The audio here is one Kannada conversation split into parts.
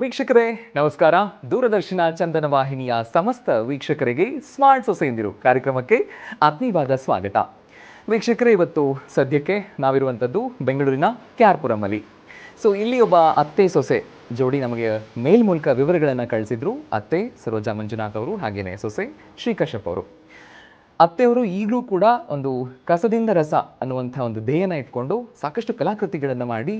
ವೀಕ್ಷಕರೇ, ನಮಸ್ಕಾರ. ದೂರದರ್ಶನ ಚಂದನ ವಾಹಿನಿಯ ಸಮಸ್ತ ವೀಕ್ಷಕರಿಗೆ ಸ್ಮಾರ್ಟ್ ಸೊಸೆಯಿಂದಿರು ಕಾರ್ಯಕ್ರಮಕ್ಕೆ ಆತ್ಮೀಯವಾದ ಸ್ವಾಗತ. ವೀಕ್ಷಕರೇ, ಇವತ್ತು ಸದ್ಯಕ್ಕೆ ನಾವಿರುವಂಥದ್ದು ಬೆಂಗಳೂರಿನ ಕ್ಯಾರ್ಪುರಮಲ್ಲಿ. ಸೊ ಇಲ್ಲಿ ಒಬ್ಬ ಅತ್ತೆ ಸೊಸೆ ಜೋಡಿ ನಮಗೆ ಮೇಲ್ ಮೂಲಕ ವಿವರಗಳನ್ನು ಕಳಿಸಿದ್ರು. ಅತ್ತೆ ಸರೋಜಾ ಮಂಜುನಾಥ್ ಅವರು ಹಾಗೆಯೇ ಸೊಸೆ ಶ್ರೀಕಶಪ್ ಅವರು. ಅತ್ತೆಯವರು ಈಗಲೂ ಕೂಡ ಒಂದು ಕಸದಿಂದ ರಸ ಅನ್ನುವಂಥ ಒಂದು ಧ್ಯೇಯನ ಇಟ್ಕೊಂಡು ಸಾಕಷ್ಟು ಕಲಾಕೃತಿಗಳನ್ನು ಮಾಡಿ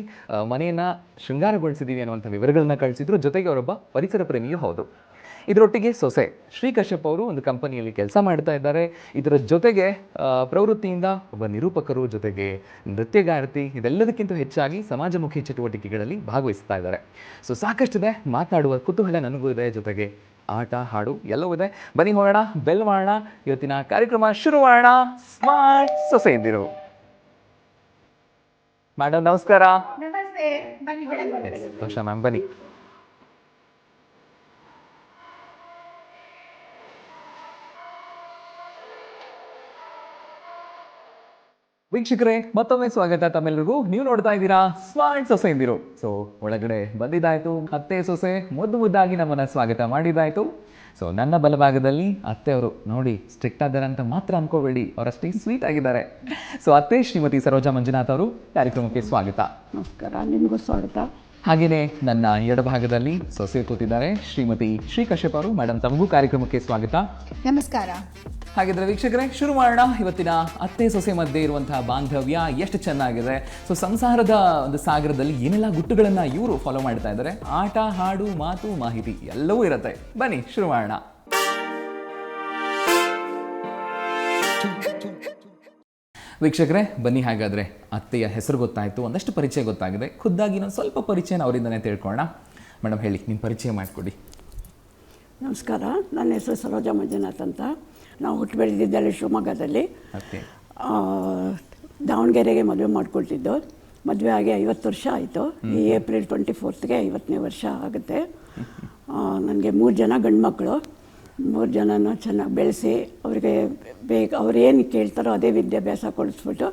ಮನೆಯನ್ನು ಶೃಂಗಾರಗೊಳಿಸಿದ್ದೀವಿ ಅನ್ನುವಂಥ ವಿವರಗಳನ್ನ ಕಳಿಸಿದ್ರು. ಜೊತೆಗೆ ಅವರೊಬ್ಬ ಪರಿಸರ ಪ್ರೇಮಿಯೂ ಹೌದು. ಇದರೊಟ್ಟಿಗೆ ಸೊಸೆ ಶ್ರೀ ಕಶ್ಯಪ್ ಅವರು ಒಂದು ಕಂಪನಿಯಲ್ಲಿ ಕೆಲಸ ಮಾಡ್ತಾ ಇದ್ದಾರೆ. ಇದರ ಜೊತೆಗೆ ಪ್ರವೃತ್ತಿಯಿಂದ ಒಬ್ಬ ನಿರೂಪಕರು ಜೊತೆಗೆ ನೃತ್ಯಗಾರತಿ ಇದೆಲ್ಲದಕ್ಕಿಂತ ಹೆಚ್ಚಾಗಿ ಸಮಾಜಮುಖಿ ಚಟುವಟಿಕೆಗಳಲ್ಲಿ ಭಾಗವಹಿಸ್ತಾ ಇದ್ದಾರೆ. ಸೊ ಸಾಕಷ್ಟಿದೆ. ಮಾತನಾಡುವ ಕುತೂಹಲ ನನಗೂ ಇದೆ. ಜೊತೆಗೆ ಆಟ ಹಾಡು ಎಲ್ಲವೂ ಇದೆ. ಬನ್ನಿ ಹೋಗೋಣ ಬೆಲ್ ಮಾಡೋಣ. ಇವತ್ತಿನ ಕಾರ್ಯಕ್ರಮ ಶುರು ಮಾಡೋಣ ಸ್ಮಾರ್ಟ್ ಸೊಸೆಯಂದಿರು. ಮೇಡಮ್ ನಮಸ್ಕಾರ. ಸಂತೋಷ ಮ್ಯಾಮ್ ಬನ್ನಿ. ವೀಕ್ಷಕರೇ, ಮತ್ತೊಮ್ಮೆ ಸ್ವಾಗತ ತಮ್ಮೆಲ್ಲರಿಗೂ. ನೀವು ನೋಡ್ತಾ ಇದ್ದೀರಾ ಸ್ಮಾರ್ಟ್ ಸೊಸೆ ಎಂದಿರು ಸೊ ಒಳಗಡೆ ಬಂದಿದ್ದಾಯ್ತು ಅತ್ತೆ ಸೊಸೆ. ಮುದ್ದು ಮುದ್ದಾಗಿ ನಮ್ಮನ್ನ ಸ್ವಾಗತ ಮಾಡಿದ್ದಾಯ್ತು. ಸೊ ನನ್ನ ಬಲಭಾಗದಲ್ಲಿ ಅತ್ತೆಯವರು ನೋಡಿ ಸ್ಟ್ರಿಕ್ಟ್ ಆಗಿದ್ದಾರೆ ಅಂತ ಮಾತ್ರ ಅನ್ಕೋಬೇಡಿ. ಅವರಷ್ಟೇ ಸ್ವೀಟ್ ಆಗಿದ್ದಾರೆ. ಸೊ ಅತ್ತೆ ಶ್ರೀಮತಿ ಸರೋಜಾ ಮಂಜುನಾಥ್ ಅವರು ಕಾರ್ಯಕ್ರಮಕ್ಕೆ ಸ್ವಾಗತ. ನಮಸ್ಕಾರ. ನಿಮಗೂ ಸ್ವಾಗತ. ಹಾಗೆಯೇ ನನ್ನ ಎಡಭಾಗದಲ್ಲಿ ಸೊಸೆ ಕೂತಿದ್ದಾರೆ. ಶ್ರೀಮತಿ ಶ್ರೀ ಕಶ್ಯಪ್ ಅವರು ಮೇಡಮ್ ತಮಗೂ ಕಾರ್ಯಕ್ರಮಕ್ಕೆ ಸ್ವಾಗತ. ನಮಸ್ಕಾರ. ಹಾಗಿದ್ರೆ ವೀಕ್ಷಕರೇ ಶುರು ಮಾಡೋಣ. ಇವತ್ತಿನ ಅತ್ತೆ ಸೊಸೆ ಮಧ್ಯೆ ಇರುವಂತಹ ಬಾಂಧವ್ಯ ಎಷ್ಟು ಚೆನ್ನಾಗಿದೆ. ಸೊ ಸಂಸಾರದ ಒಂದು ಸಾಗರದಲ್ಲಿ ಏನೆಲ್ಲ ಗುಟ್ಟುಗಳನ್ನ ಇವರು ಫಾಲೋ ಮಾಡ್ತಾ ಇದ್ದಾರೆ. ಆಟ ಹಾಡು ಮಾತು ಮಾಹಿತಿ ಎಲ್ಲವೂ ಇರುತ್ತೆ. ಬನ್ನಿ ಶುರು ಮಾಡೋಣ. ವೀಕ್ಷಕರೇ ಬನ್ನಿ ಹಾಗಾದ್ರೆ. ಅತ್ತೆಯ ಹೆಸರು ಗೊತ್ತಾಯಿತು ಒಂದಷ್ಟು ಪರಿಚಯ ಗೊತ್ತಾಗಿದೆ. ಖುದ್ದಾಗಿ ಇನ್ನೊಂದು ಸ್ವಲ್ಪ ಪರಿಚಯನ ಅವರಿಂದನೇ ತಿಳ್ಕೊಳ್ಳೋಣ. ಮೇಡಮ್ ಹೇಳಿ ನಿಮ್ಮ ಪರಿಚಯ ಮಾಡಿಕೊಡಿ. ನಮಸ್ಕಾರ ನನ್ನ ಹೆಸರು ಸರೋಜ ಮಂಜುನಾಥ್ ಅಂತ. ನಾವು ಹುಟ್ಟು ಬೆಳೆದಿದ್ದಲ್ಲಿ ಶಿವಮೊಗ್ಗದಲ್ಲಿ ದಾವಣಗೆರೆಗೆ ಮದುವೆ ಮಾಡ್ಕೊಳ್ತಿದ್ದು. ಮದುವೆ ಆಗಿ ಐವತ್ತು ವರ್ಷ ಆಯಿತು. ಈ ಏಪ್ರಿಲ್ ಟ್ವೆಂಟಿ ಫೋರ್ತ್ಗೆ ಐವತ್ತನೇ ವರ್ಷ ಆಗುತ್ತೆ. ನನಗೆ ಮೂರು ಜನ ಗಂಡು ಮಕ್ಕಳು ಮೂರು ಜನನೂ ಚೆನ್ನಾಗಿ ಬೆಳೆಸಿ ಅವರಿಗೆ ಬೇಗ ಅವ್ರು ಏನು ಕೇಳ್ತಾರೋ ಅದೇ ವಿದ್ಯಾಭ್ಯಾಸ ಕೊಡಿಸ್ಬಿಟ್ಟು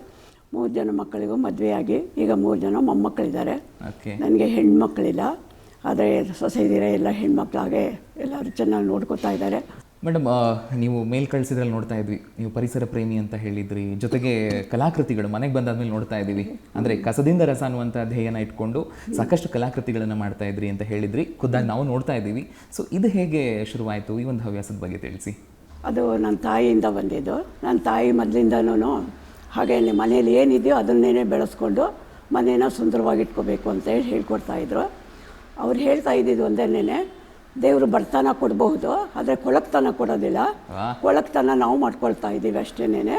ಮೂರು ಜನ ಮಕ್ಕಳಿಗೂ ಮದುವೆಯಾಗಿ ಈಗ ಮೂರು ಜನ ಮೊಮ್ಮಕ್ಕಳಿದ್ದಾರೆ. ನನಗೆ ಹೆಣ್ಮಕ್ಳಿಲ್ಲ. ಆದರೆ ಸೊಸೈದಿರ ಎಲ್ಲ ಹೆಣ್ಮಕ್ಳಾಗೆ ಎಲ್ಲರೂ ಚೆನ್ನಾಗಿ ನೋಡ್ಕೋತಾ ಇದ್ದಾರೆ. ಮೇಡಮ್ ನೀವು ಮೇಲ್ ಕಳಿಸಿದ್ರಲ್ಲಿ ನೋಡ್ತಾ ಇದ್ವಿ. ನೀವು ಪರಿಸರ ಪ್ರೇಮಿ ಅಂತ ಹೇಳಿದ್ರಿ. ಜೊತೆಗೆ ಕಲಾಕೃತಿಗಳು, ಮನೆಗೆ ಬಂದಾದ್ಮೇಲೆ ನೋಡ್ತಾ ಇದ್ದೀವಿ. ಅಂದರೆ ಕಸದಿಂದ ರಸ ಅನ್ನುವಂಥ ಧ್ಯೇಯನ ಇಟ್ಕೊಂಡು ಸಾಕಷ್ಟು ಕಲಾಕೃತಿಗಳನ್ನು ಮಾಡ್ತಾ ಇದ್ರಿ ಅಂತ ಹೇಳಿದ್ರಿ. ಖುದ್ದಾಗಿ ನಾವು ನೋಡ್ತಾ ಇದ್ದೀವಿ. ಸೊ ಇದು ಹೇಗೆ ಶುರುವಾಯಿತು? ಈ ಒಂದು ಹವ್ಯಾಸದ ಬಗ್ಗೆ ತಿಳಿಸಿ. ಅದು ನನ್ನ ತಾಯಿಯಿಂದ ಬಂದಿದ್ದು. ನನ್ನ ತಾಯಿ ಮೊದಲಿಂದನೂ ಹಾಗೆ ಮನೇಲಿ ಏನಿದೆಯೋ ಅದನ್ನೇನೇ ಬೆಳೆಸ್ಕೊಂಡು ಮನೇನ ಸುಂದರವಾಗಿಟ್ಕೋಬೇಕು ಅಂತೇಳಿ ಅಂತ ಹೇಳಿ ಹೇಳ್ಕೊಡ್ತಾಯಿದ್ರು ಅವ್ರು ಹೇಳ್ತಾ ಇದ್ದಿದ್ದು ಒಂದೇನೇ ದೇವರು ಬರ್ತಾನ ಕೊಡಬಹುದು ಆದರೆ ಕೊಳಕ್ತನ ಕೊಡೋದಿಲ್ಲ. ಕೊಳಕ್ತನ ನಾವು ಮಾಡ್ಕೊಳ್ತಾ ಇದ್ದೀವಿ ಅಷ್ಟೇನೆ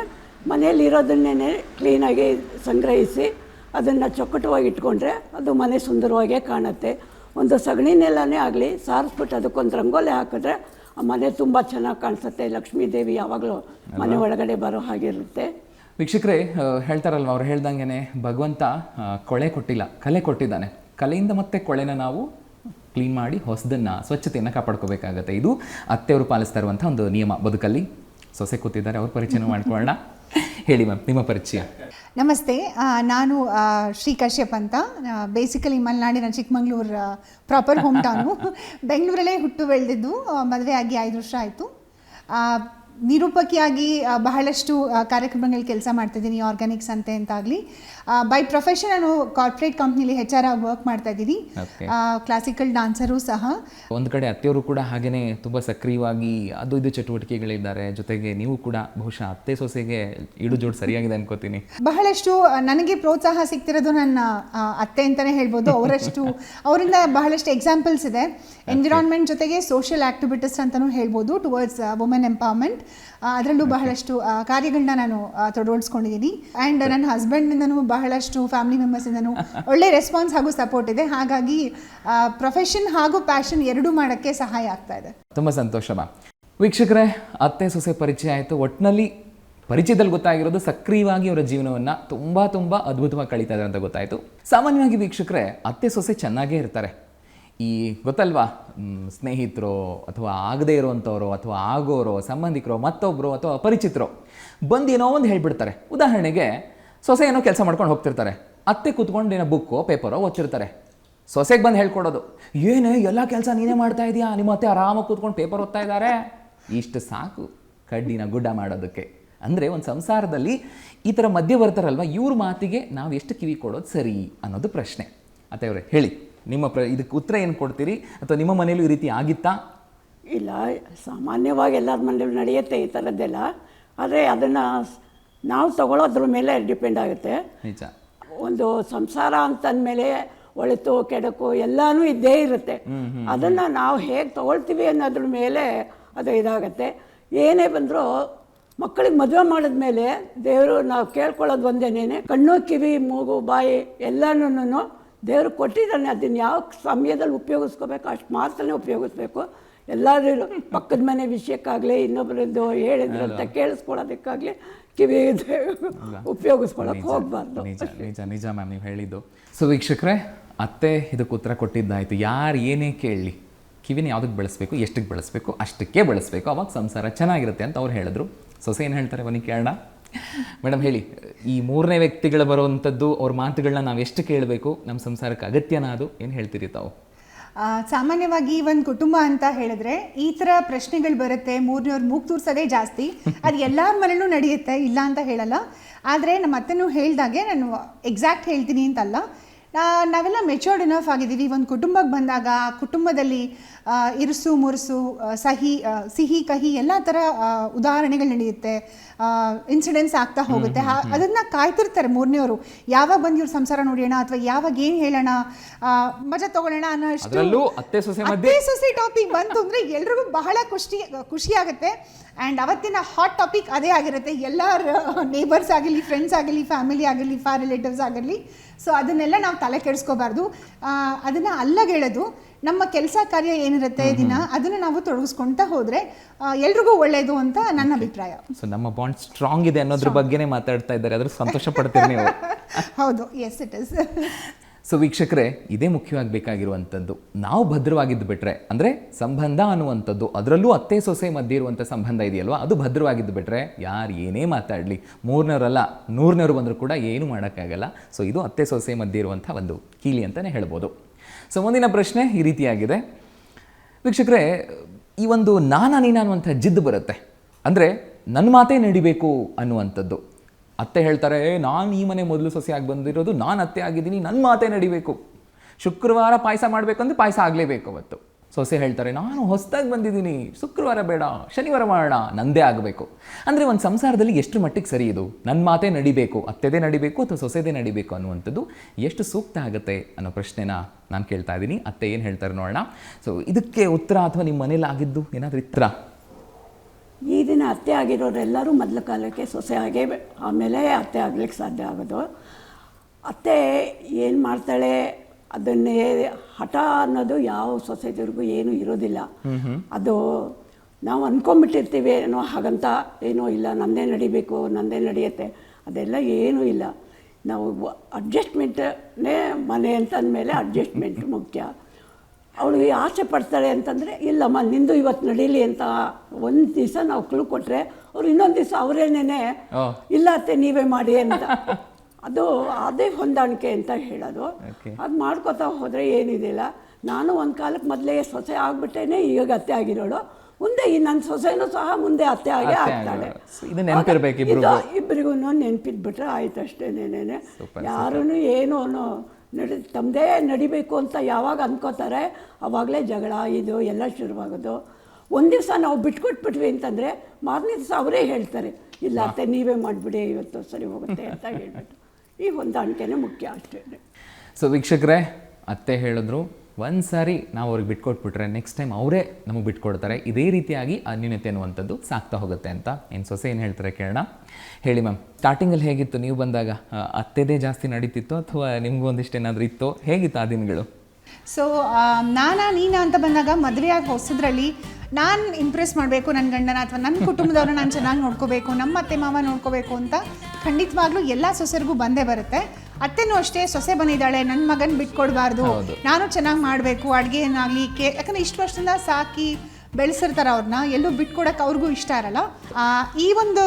ಮನೇಲಿ ಇರೋದನ್ನೇ ಕ್ಲೀನಾಗಿ ಸಂಗ್ರಹಿಸಿ ಅದನ್ನು ಚೊಕ್ಕಟವಾಗಿ ಇಟ್ಕೊಂಡ್ರೆ ಅದು ಮನೆ ಸುಂದರವಾಗೇ ಕಾಣುತ್ತೆ. ಒಂದು ಸಗಣಿನೆಲ್ಲನೇ ಆಗಲಿ ಸಾರಿಸ್ಬಿಟ್ಟು ಅದಕ್ಕೊಂದು ರಂಗೋಲಿ ಹಾಕಿದ್ರೆ ಆ ಮನೆ ತುಂಬ ಚೆನ್ನಾಗಿ ಕಾಣಿಸುತ್ತೆ. ಲಕ್ಷ್ಮೀ ದೇವಿ ಯಾವಾಗಲೂ ಮನೆ ಒಳಗಡೆ ಬರೋ ಹಾಗಿರುತ್ತೆ ವೀಕ್ಷಕರೇ ಹೇಳ್ತಾರಲ್ವ ಅವ್ರು ಹೇಳ್ದಂಗೆ ಭಗವಂತ ಕೊಳೆ ಕೊಟ್ಟಿಲ್ಲ ಕಲೆ ಕೊಟ್ಟಿದ್ದಾನೆ. ಕಲೆಯಿಂದ ಮತ್ತೆ ಕೊಳೆನ ನಾವು ಕ್ಲೀನ್ ಮಾಡಿ ಹೊಸದನ್ನ ಸ್ವಚ್ಛತೆಯನ್ನು ಕಾಪಾಡ್ಕೋಬೇಕಾಗತ್ತೆ. ಇದು ಅತ್ತೆಯವರು ಪಾಲಿಸ್ತಾ ಇರುವಂಥ ಒಂದು ನಿಯಮ. ಬದುಕಲ್ಲಿ ಸೊಸೆ ಕೂತಿದ್ದಾರೆ ಅವ್ರ ಪರಿಚಯ ಮಾಡ್ಕೊಳ್ಳೋಣ. ಹೇಳಿ ಮ್ಯಾಮ್ ನಿಮ್ಮ ಪರಿಚಯ. ನಮಸ್ತೆ. ನಾನು ಶ್ರೀ ಕಶ್ಯಪ್ ಅಂತ. ಬೇಸಿಕಲಿ ಮಲೆನಾಡಿನ ಚಿಕ್ಕಮಂಗ್ಳೂರು ಪ್ರಾಪರ್ ಹೋಮ್ ಟೌನು ಬೆಂಗಳೂರಲ್ಲೇ ಹುಟ್ಟು ಬೆಳೆದಿದ್ದು ಮದುವೆ ಆಗಿ ಐದು ವರ್ಷ ಆಯಿತು. ನಿರೂಪಕಿಯಾಗಿ ಬಹಳಷ್ಟು ಕಾರ್ಯಕ್ರಮಗಳಲ್ಲಿ ಕೆಲಸ ಮಾಡ್ತಿದ್ದೀನಿ ಆರ್ಗ್ಯಾನಿಕ್ಸ್ ಅಂತೆ ಅಂತಾಗಲಿ. ಬೈ ಪ್ರೊಫೆಷನ್ ನಾನು ಕಾರ್ಪೊರೇಟ್ ಕಂಪ್ನಿಲಿ ಹೆಚ್ ಆರ್ ಆಗಿ ವರ್ಕ್ ಮಾಡ್ತಾ ಇದ್ದೀನಿ. ಕ್ಲಾಸಿಕಲ್ ಡಾನ್ಸರು ಸಹ. ಒಂದು ಕಡೆ ಅತ್ತೆಯವರು ಕೂಡ ಹಾಗೇನೆ ತುಂಬ ಸಕ್ರಿಯವಾಗಿ ಅದು ಇದು ಚಟುವಟಿಕೆಗಳಿದ್ದಾರೆ. ಜೊತೆಗೆ ನೀವು ಕೂಡ ಬಹುಶಃ ಅತ್ತೆ ಸೊಸೆಗೆ ಇಡು ಜೋಡ್ ಸರಿಯಾಗಿದೆ ಅನ್ಕೋತೀನಿ. ಬಹಳಷ್ಟು ನನಗೆ ಪ್ರೋತ್ಸಾಹ ಸಿಗ್ತಿರೋದು ನನ್ನ ಅತ್ತೆ ಅಂತಾನೆ ಹೇಳ್ಬೋದು. ಅವರಷ್ಟು ಅವರಿಂದ ಬಹಳಷ್ಟು ಎಕ್ಸಾಂಪಲ್ಸ್ ಇದೆ. ಎನ್ವಿರಾನ್ಮೆಂಟ್ ಜೊತೆಗೆ ಸೋಷಿಯಲ್ ಆಕ್ಟಿವಿಟೀಸ್ ಅಂತಲೂ ಹೇಳ್ಬೋದು ಟುವರ್ಡ್ಸ್ ವುಮೆನ್ ಎಂಪವರ್ಮೆಂಟ್ ಅದರಲ್ಲೂ ಬಹಳಷ್ಟು ಕಾರ್ಯಗಳನ್ನ ನಾನು ತೊಡಗಿಸ್ಕೊಂಡಿದ್ದೀನಿ ಆ್ಯಂಡ್ ನನ್ನ ಹಸ್ಬೆಂಡ್ನಿಂದನೂ ಬಹಳಷ್ಟು ಫ್ಯಾಮಿಲಿ ಮೆಂಬರ್ಸಿಂದನೂ ಒಳ್ಳೆ ರೆಸ್ಪಾನ್ಸ್ ಹಾಗೂ ಸಪೋರ್ಟ್ ಇದೆ. ಹಾಗಾಗಿ ಪ್ರೊಫೆಷನ್ ಹಾಗೂ ಪ್ಯಾಷನ್ ಎರಡೂ ಮಾಡೋಕ್ಕೆ ಸಹಾಯ ಆಗ್ತಾ ಇದೆ. ತುಂಬ ಸಂತೋಷ ವೀಕ್ಷಕರೇ, ಅತ್ತೆ ಸೊಸೆ ಪರಿಚಯ ಆಯಿತು. ಒಟ್ಟಿನಲ್ಲಿ ಪರಿಚಯದಲ್ಲಿ ಗೊತ್ತಾಗಿರೋದು ಸಕ್ರಿಯವಾಗಿ ಅವರ ಜೀವನವನ್ನು ತುಂಬ ತುಂಬ ಅದ್ಭುತವಾಗಿ ಕಳೀತಾ ಇದ್ದಾರೆ ಅಂತ ಗೊತ್ತಾಯಿತು. ಸಾಮಾನ್ಯವಾಗಿ ವೀಕ್ಷಕರೇ, ಅತ್ತೆ ಸೊಸೆ ಚೆನ್ನಾಗೇ ಇರ್ತಾರೆ. ಈ ಗೊತ್ತಲ್ವಾ? ಸ್ನೇಹಿತರು ಅಥವಾ ಆಗದೇ ಇರುವಂಥವ್ರು ಅಥವಾ ಆಗೋರೋ, ಸಂಬಂಧಿಕರು ಮತ್ತೊಬ್ಬರು ಅಥವಾ ಅಪರಿಚಿತರು, ಬಂದು ಏನೋ ಒಂದು ಹೇಳ್ಬಿಡ್ತಾರೆ. ಉದಾಹರಣೆಗೆ ಸೊಸೆ ಏನೋ ಕೆಲಸ ಮಾಡ್ಕೊಂಡು ಹೋಗ್ತಿರ್ತಾರೆ. ಅತ್ತೆ ಕೂತ್ಕೊಂಡು ಏನೋ ಬುಕ್ಕೋ ಪೇಪರೋ ಓದ್ತಿರ್ತಾರೆ. ಸೊಸೆಗೆ ಬಂದು ಹೇಳ್ಕೊಡೋದು, ಏನೇ ಎಲ್ಲ ಕೆಲಸ ನೀನೇ ಮಾಡ್ತಾ ಇದೀಯಾ? ನಿಮ್ಮ ಅತ್ತೆ ಆರಾಮಾಗಿ ಕೂತ್ಕೊಂಡು ಪೇಪರ್ ಓದ್ತಾ ಇದ್ದಾರೆ ಇಷ್ಟು ಸಾಕು ಕಡ್ಡಿನ ಗುಡ್ಡ ಮಾಡೋದಕ್ಕೆ. ಅಂದರೆ ಒಂದು ಸಂಸಾರದಲ್ಲಿ ಈ ಥರ ಮಧ್ಯೆ ಬರ್ತಾರಲ್ವ ಇವ್ರ ಮಾತಿಗೆ ನಾವು ಎಷ್ಟು ಕಿವಿ ಕೊಡೋದು ಸರಿ ಅನ್ನೋದು ಪ್ರಶ್ನೆ. ಅತ್ತೆಯವರೇ ಹೇಳಿ, ನಿಮ್ಮ ಪ್ರ ಇದಕ್ಕೆ ಉತ್ತರ ಏನು ಕೊಡ್ತೀರಿ? ಅಥವಾ ನಿಮ್ಮ ಮನೇಲೂ ಈ ರೀತಿ ಆಗಿತ್ತಾ? ಇಲ್ಲ, ಸಾಮಾನ್ಯವಾಗಿ ಎಲ್ಲರ ಮನೇಲಿ ನಡೆಯುತ್ತೆ ಈ ಥರದ್ದೆಲ್ಲ ಆದರೆ ಅದನ್ನು ನಾವು ತಗೊಳ್ಳೋದ್ರ ಮೇಲೆ ಡಿಪೆಂಡ್ ಆಗುತ್ತೆ. ನಿಜ. ಒಂದು ಸಂಸಾರ ಅಂತಂದಮೇಲೆ ಒಳಿತು ಕೆಡಕು ಎಲ್ಲಾನು ಇದ್ದೇ ಇರುತ್ತೆ. ಅದನ್ನ ನಾವು ಹೇಗೆ ತಗೊಳ್ತೀವಿ ಅನ್ನೋದ್ರ ಮೇಲೆ ಅದು ಇದಾಗತ್ತೆ. ಏನೇ ಬಂದರೂ ಮಕ್ಕಳಿಗೆ ಮದುವೆ ಮಾಡಿದ್ಮೇಲೆ ದೇವರು ನಾವು ಕೇಳ್ಕೊಳ್ಳೋದು ಒಂದೇನೇನೆ ಕಣ್ಣು ಕಿವಿ ಮೂಗು ಬಾಯಿ ಎಲ್ಲಾನು ದೇವರು ಕೊಟ್ಟಿದ್ದಾನೆ. ಅದನ್ನ ಯಾವ ಸಮಯದಲ್ಲಿ ಉಪಯೋಗಿಸ್ಕೋಬೇಕು ಅಷ್ಟು ಮಾತ್ರನೇ ಉಪಯೋಗಿಸ್ಬೇಕು. ಎಲ್ಲರೂ ಪಕ್ಕದ ಮನೆ ವಿಷಯಕ್ಕಾಗಲಿ ಇನ್ನೊಬ್ಬರದ್ದು ಅಂತ ಕೇಳಿಸ್ಕೊಳ್ಳೋದಕ್ಕಾಗಲಿ ಕಿವಿ ಉಪಯೋಗಿಸ್ಕೊಳ್ಳೋಕೆ ಹೋಗ್ಬಾರ್ದು. ನಿಜ ನಿಜ ನಿಜ ಮ್ಯಾಮ್ ನೀವು ಹೇಳಿದ್ದು. ಸೊ ವೀಕ್ಷಕರೇ ಅತ್ತೆ ಇದಕ್ಕೆ ಉತ್ತರ ಕೊಟ್ಟಿದ್ದಾಯ್ತು. ಯಾರು ಏನೇ ಕೇಳಲಿ ಕಿವಿನ ಯಾವುದಕ್ಕೆ ಬೆಳೆಸ್ಬೇಕು ಎಷ್ಟಕ್ಕೆ ಬೆಳೆಸ್ಬೇಕು ಅಷ್ಟಕ್ಕೆ ಬೆಳೆಸ್ಬೇಕು ಅವಾಗ ಸಂಸಾರ ಚೆನ್ನಾಗಿರುತ್ತೆ ಅಂತ ಅವ್ರು ಹೇಳಿದ್ರು. ಸೊಸೆ ಏನು ಹೇಳ್ತಾರೆ ಬನ್ನಿ ಕೇಳೋಣ. ಮೇಡಮ್ ಹೇಳಿ ಈ ಮೂರನೇ ವ್ಯಕ್ತಿಗಳು ಬರುವಂಥದ್ದು ಅವ್ರ ಮಾತುಗಳನ್ನ ನಾವು ಎಷ್ಟು ಕೇಳಬೇಕು? ನಮ್ಮ ಸಂಸಾರಕ್ಕೆ ಅಗತ್ಯನ ಅದು? ಏನು ಹೇಳ್ತೀರಿ ತಾವು? ಸಾಮಾನ್ಯವಾಗಿ ಒಂದು ಕುಟುಂಬ ಅಂತ ಹೇಳಿದ್ರೆ ಈ ತರ ಪ್ರಶ್ನೆಗಳು ಬರುತ್ತೆ ಮೂರನೇವ್ರು ಮೂಗ್ ತೂರ್ಸೋದೇ ಜಾಸ್ತಿ. ಅದು ಎಲ್ಲರ ಮನೇಲೂ ನಡೆಯುತ್ತೆ ಇಲ್ಲ ಅಂತ ಹೇಳಲ್ಲ. ಆದರೆ ನಮ್ಮ ಅತ್ತೆನೂ ಹೇಳ್ದಾಗೆ ನಾನು ಎಕ್ಸಾಕ್ಟ್ ಹೇಳ್ತೀನಿ ಅಂತಲ್ಲ. ನಾ- ನಾವೆಲ್ಲ ಮೆಚೋರ್ಡ್ ಇನಫ್ ಆಗಿದ್ದೀವಿ. ಒಂದು ಕುಟುಂಬಕ್ಕೆ ಬಂದಾಗ ಕುಟುಂಬದಲ್ಲಿ ಇರುಸು ಮುರುಸು ಸಹಿ ಸಿಹಿ ಕಹಿ ಎಲ್ಲ ಥರ ಉದಾಹರಣೆಗಳು ನಡೆಯುತ್ತೆ. ಇನ್ಸಿಡೆಂಟ್ಸ್ ಆಗ್ತಾ ಹೋಗುತ್ತೆ. ಅದನ್ನ ಕಾಯ್ತಿರ್ತಾರೆ ಮೂರನೇವರು ಯಾವಾಗ ಬಂದು ಇವ್ರ ಸಂಸಾರ ನೋಡೋಣ ಅಥವಾ ಯಾವಾಗ ಏನು ಹೇಳೋಣ? ಮಜಾ ತಗೊಳ್ಳೋಣ ಅನ್ನೋ ಅಷ್ಟು ಅತ್ತೆ ಸೊಸೆ ಟಾಪಿಕ್ ಬಂತು ಅಂದರೆ ಎಲ್ರಿಗೂ ಬಹಳ ಖುಷಿ ಖುಷಿ ಆಗುತ್ತೆ. ಆ್ಯಂಡ್ ಅವತ್ತಿನ ಹಾಟ್ ಟಾಪಿಕ್ ಅದೇ ಆಗಿರುತ್ತೆ. ಎಲ್ಲರ ನೇಬರ್ಸ್ ಆಗಿರಲಿ ಫ್ರೆಂಡ್ಸ್ ಆಗಿರಲಿ ಫ್ಯಾಮಿಲಿ ಆಗಿರಲಿ ಫಾರ್ ರಿಲೇಟಿವ್ಸ್ ಆಗಿರಲಿ ಸೊ ಅದನ್ನೆಲ್ಲ ನಾವು ತಲೆ ಕೆಡಿಸ್ಕೋಬಾರ್ದು. ಅದನ್ನು ಅಲ್ಲಗೆಳೆದು ನಮ್ಮ ಕೆಲಸ ಕಾರ್ಯ ಏನಿರುತ್ತೆ ದಿನ ಅದನ್ನು ನಾವು ತೊಡಗಿಸ್ಕೊಳ್ತಾ ಹೋದರೆ ಎಲ್ರಿಗೂ ಒಳ್ಳೆಯದು ಅಂತ ನನ್ನ ಅಭಿಪ್ರಾಯ. ಸೊ ನಮ್ಮ ಬಾಂಡ್ ಸ್ಟ್ರಾಂಗ್ ಇದೆ ಅನ್ನೋದ್ರ ಬಗ್ಗೆನೇ ಮಾತಾಡ್ತಾ ಇದ್ದಾರೆ. ಅದ್ರ ಸಂತೋಷ ಪಡ್ತೀರಿ ನೀವು. ಹೌದು. ಎಸ್ ಇಟ್ ಇಸ್ ಸೊ ವೀಕ್ಷಕರೇ, ಇದೇ ಮುಖ್ಯವಾಗಿ ಬೇಕಾಗಿರುವಂಥದ್ದು ನಾವು ಭದ್ರವಾಗಿದ್ದು ಬಿಟ್ಟರೆ ಅಂದರೆ ಸಂಬಂಧ ಅನ್ನುವಂಥದ್ದು, ಅದರಲ್ಲೂ ಅತ್ತೆ ಸೊಸೆ ಮಧ್ಯೆ ಇರುವಂಥ ಸಂಬಂಧ ಇದೆಯಲ್ವ? ಅದು ಭದ್ರವಾಗಿದ್ದು ಬಿಟ್ಟರೆ ಯಾರು ಏನೇ ಮಾತಾಡಲಿ, ಮೂರನೇವರಲ್ಲ, ನೂರನೇವರು ಬಂದರೂ ಕೂಡ ಏನು ಮಾಡೋಕ್ಕಾಗಲ್ಲ. ಸೊ ಇದು ಅತ್ತೆ ಸೊಸೆ ಮಧ್ಯೆ ಇರುವಂಥ ಒಂದು ಕೀಲಿ ಅಂತಲೇ ಹೇಳ್ಬೋದು. ಸೊ ಮುಂದಿನ ಪ್ರಶ್ನೆ ಈ ರೀತಿಯಾಗಿದೆ. ವೀಕ್ಷಕರೇ, ಈ ಒಂದು ನಾನಾ ನೀನಾ ಅನ್ನುವಂಥ ಜಿದ್ದು ಬರುತ್ತೆ. ಅಂದರೆ ನನ್ನ ಮಾತೇ ನಡಿಬೇಕು ಅನ್ನುವಂಥದ್ದು. ಅತ್ತೆ ಹೇಳ್ತಾರೆ ನಾನು ಈ ಮನೆ ಮೊದಲು ಸೊಸೆಯಾಗಿ ಬಂದಿರೋದು, ನಾನು ಅತ್ತೆ ಆಗಿದ್ದೀನಿ ನನ್ನ ಮಾತೇ ನಡಿಬೇಕು. ಶುಕ್ರವಾರ ಪಾಯಸ ಮಾಡಬೇಕಂದ್ರೆ ಪಾಯಸ ಆಗಲೇಬೇಕು ಅವತ್ತು. ಸೊಸೆ ಹೇಳ್ತಾರೆ, ನಾನು ಹೊಸದಾಗಿ ಬಂದಿದ್ದೀನಿ, ಶುಕ್ರವಾರ ಬೇಡ, ಶನಿವಾರ ಮಾಡೋಣ, ನಂದೇ ಆಗಬೇಕು. ಅಂದರೆ ಒಂದು ಸಂಸಾರದಲ್ಲಿ ಎಷ್ಟು ಮಟ್ಟಿಗೆ ಸರಿ ಇದು? ನನ್ನ ಮಾತೇ ನಡಿಬೇಕು, ಅತ್ತೆದೇ ನಡಿಬೇಕು, ಅಥವಾ ಸೊಸೆದೇ ನಡಿಬೇಕು ಅನ್ನುವಂಥದ್ದು ಎಷ್ಟು ಸೂಕ್ತ ಆಗುತ್ತೆ ಅನ್ನೋ ಪ್ರಶ್ನೆನ ನಾನು ಕೇಳ್ತಾ ಇದ್ದೀನಿ. ಅತ್ತೆ ಏನು ಹೇಳ್ತಾರೆ ನೋಡೋಣ. ಸೊ ಇದಕ್ಕೆ ಉತ್ತರ ಅಥವಾ ನಿಮ್ಮ ಮನೇಲಿ ಆಗಿದ್ದು ಏನಾದರೂ ಇತ್ರ? ಈ ದಿನ ಅತ್ತೆ ಆಗಿರೋರೆಲ್ಲರೂ ಮೊದಲ ಕಾಲಕ್ಕೆ ಸೊಸೆ ಆಗೇ ಆಮೇಲೆ ಅತ್ತೆ ಆಗ್ಲಿಕ್ಕೆ ಸಾಧ್ಯ ಆಗೋದು. ಅತ್ತೆ ಏನು ಮಾಡ್ತಾಳೆ ಅದನ್ನೇ ಹಠ ಅನ್ನೋದು ಯಾವ ಸೊಸೈಟಿವರೆಗೂ ಏನೂ ಇರೋದಿಲ್ಲ. ಅದು ನಾವು ಅಂದ್ಕೊಂಬಿಟ್ಟಿರ್ತೀವಿ ಏನೋ ಹಾಗಂತ ಏನೂ ಇಲ್ಲ ನಂದೇ ನಡಿಬೇಕು ನಂದೇ ನಡೆಯುತ್ತೆ ಅದೆಲ್ಲ ಏನೂ ಇಲ್ಲ. ನಾವು ಅಡ್ಜಸ್ಟ್ಮೆಂಟ್ನೇ ಮನೆ ಅಂತಂದಮೇಲೆ ಅಡ್ಜಸ್ಟ್ಮೆಂಟ್ ಮುಖ್ಯ. ಅವಳು ಆಸೆ ಪಡ್ತಾಳೆ ಅಂತಂದರೆ ಇಲ್ಲಮ್ಮ ನಿಂದು ಇವತ್ತು ನಡೀಲಿ ಅಂತ ಒಂದು ದಿವಸ ನಾವು ಕ್ಲೂ ಕೊಟ್ಟರೆ ಅವ್ರು ಇನ್ನೊಂದು ದಿವಸ ಅವರೇನೇನೆ ಓ. ಇಲ್ಲ ಅತ್ತೆ ನೀವೇ ಮಾಡಿ ಅಂತ. ಅದು ಅದೇ ಹೊಂದಾಣಿಕೆ ಅಂತ ಹೇಳೋದು. ಅದು ಮಾಡ್ಕೋತಾ ಹೋದರೆ ಏನಿದಿಲ್ಲ. ನಾನು ಒಂದು ಕಾಲಕ್ಕೆ ಮೊದಲೇ ಸೊಸೆ ಆಗ್ಬಿಟ್ಟೇನೆ ಈಗ ಅತ್ತೆ ಆಗಿರೋಳು. ಮುಂದೆ ಈ ನನ್ನ ಸೊಸೆನೂ ಸಹ ಮುಂದೆ ಅತ್ತೆ ಆಗೇ ಆಗ್ತಾಳೆ. ಇಬ್ಬರಿಗೂ ನೆನ್ಪಿದ್ಬಿಟ್ರೆ ಆಯ್ತು Super, ಯಾರೂ ಏನೂ ನಡಿ ತಮ್ಮದೇ ನಡಿಬೇಕು ಅಂತ ಯಾವಾಗ ಅಂದ್ಕೋತಾರೆ ಅವಾಗಲೇ ಜಗಳ ಇದು ಎಲ್ಲ ಶುರುವಾಗೋದು. ಒಂದು ದಿವಸ ನಾವು ಬಿಟ್ಕೊಟ್ಬಿಟ್ವಿ ಅಂತಂದರೆ ಮಾರನೇ ದಿವಸ ಅವರೇ ಹೇಳ್ತಾರೆ ಇಲ್ಲ ಅತ್ತೆ ನೀವೇ ಮಾಡಿಬಿಡಿ ಇವತ್ತು ಸರಿ ಹೋಗುತ್ತೆ ಅಂತ ಹೇಳ್ಬಿಟ್ಟು. ಈ ಹೊಂದಾಣಿಕೆನೇ ಮುಖ್ಯ ಅಷ್ಟೇ. ಸೊ ವೀಕ್ಷಕರೇ ಅತ್ತೆ ಹೇಳಿದ್ರು ಒಂದು ಸಾರಿ ನಾವು ಅವ್ರಿಗೆ ಬಿಟ್ಕೊಟ್ಬಿಟ್ರೆ ನೆಕ್ಸ್ಟ್ ಟೈಮ್ ಅವರೇ ನಮಗೆ ಬಿಟ್ಕೊಡ್ತಾರೆ ಇದೇ ರೀತಿಯಾಗಿ ಅನ್ಯೂನ್ಯತೆ ಅನ್ನುವಂಥದ್ದು ಸಾಕ್ತಾ ಹೋಗುತ್ತೆ ಅಂತ ಏನು ಸೊಸೆ ಏನು ಹೇಳ್ತಾರೆ ಕೇಳೋಣ. ಹೇಳಿ ಮ್ಯಾಮ್ ಸ್ಟಾರ್ಟಿಂಗಲ್ಲಿ ಹೇಗಿತ್ತು? ನೀವು ಬಂದಾಗ ಅತ್ತೆದೇ ಜಾಸ್ತಿ ನಡೀತಿತ್ತು ಅಥವಾ ನಿಮಗೂ ಒಂದಿಷ್ಟು ಏನಾದರೂ ಇತ್ತು? ಹೇಗಿತ್ತು ಆ ದಿನಗಳು? ಸೊ ನಾನಾ ನೀನಾ ಅಂತ ಬಂದಾಗ ಮದುವೆಯಾಗಿ ಹೊಸದ್ರಲ್ಲಿ ನಾನು ಇಂಪ್ರೆಸ್ ಮಾಡಬೇಕು ನನ್ನ ಗಂಡನ ಅಥವಾ ನನ್ನ ಕುಟುಂಬದವ್ರನ್ನ ನಾನು ಚೆನ್ನಾಗಿ ನೋಡ್ಕೋಬೇಕು ನಮ್ಮ ಅತ್ತೆ ಮಾವ ನೋಡ್ಕೋಬೇಕು ಅಂತ ಖಂಡಿತವಾಗ್ಲೂ ಎಲ್ಲ ಸೊಸೆರಿಗೂ ಬಂದೇ ಬರುತ್ತೆ. ಅತ್ತೆನೂ ಅಷ್ಟೇ ಸೊಸೆ ಬಂದಿದ್ದಾಳೆ ನನ್ನ ಮಗನ್ ಬಿಟ್ಕೊಡ್ಬಾರ್ದು. ನಾನು ಚೆನ್ನಾಗಿ ಮಾಡಬೇಕು ಅಡುಗೆ ಏನಾಗಲಿ ಕೇ ಯಾಕಂದರೆ ಇಷ್ಟು ವರ್ಷದಿಂದ ಸಾಕಿ ಬೆಳೆಸಿರ್ತಾರೆ ಅವ್ರನ್ನ ಎಲ್ಲೂ ಬಿಟ್ಕೊಡಕ್ಕೆ ಅವ್ರಿಗೂ ಇಷ್ಟ ಇರಲ್ಲ. ಆ, ಈ ಒಂದು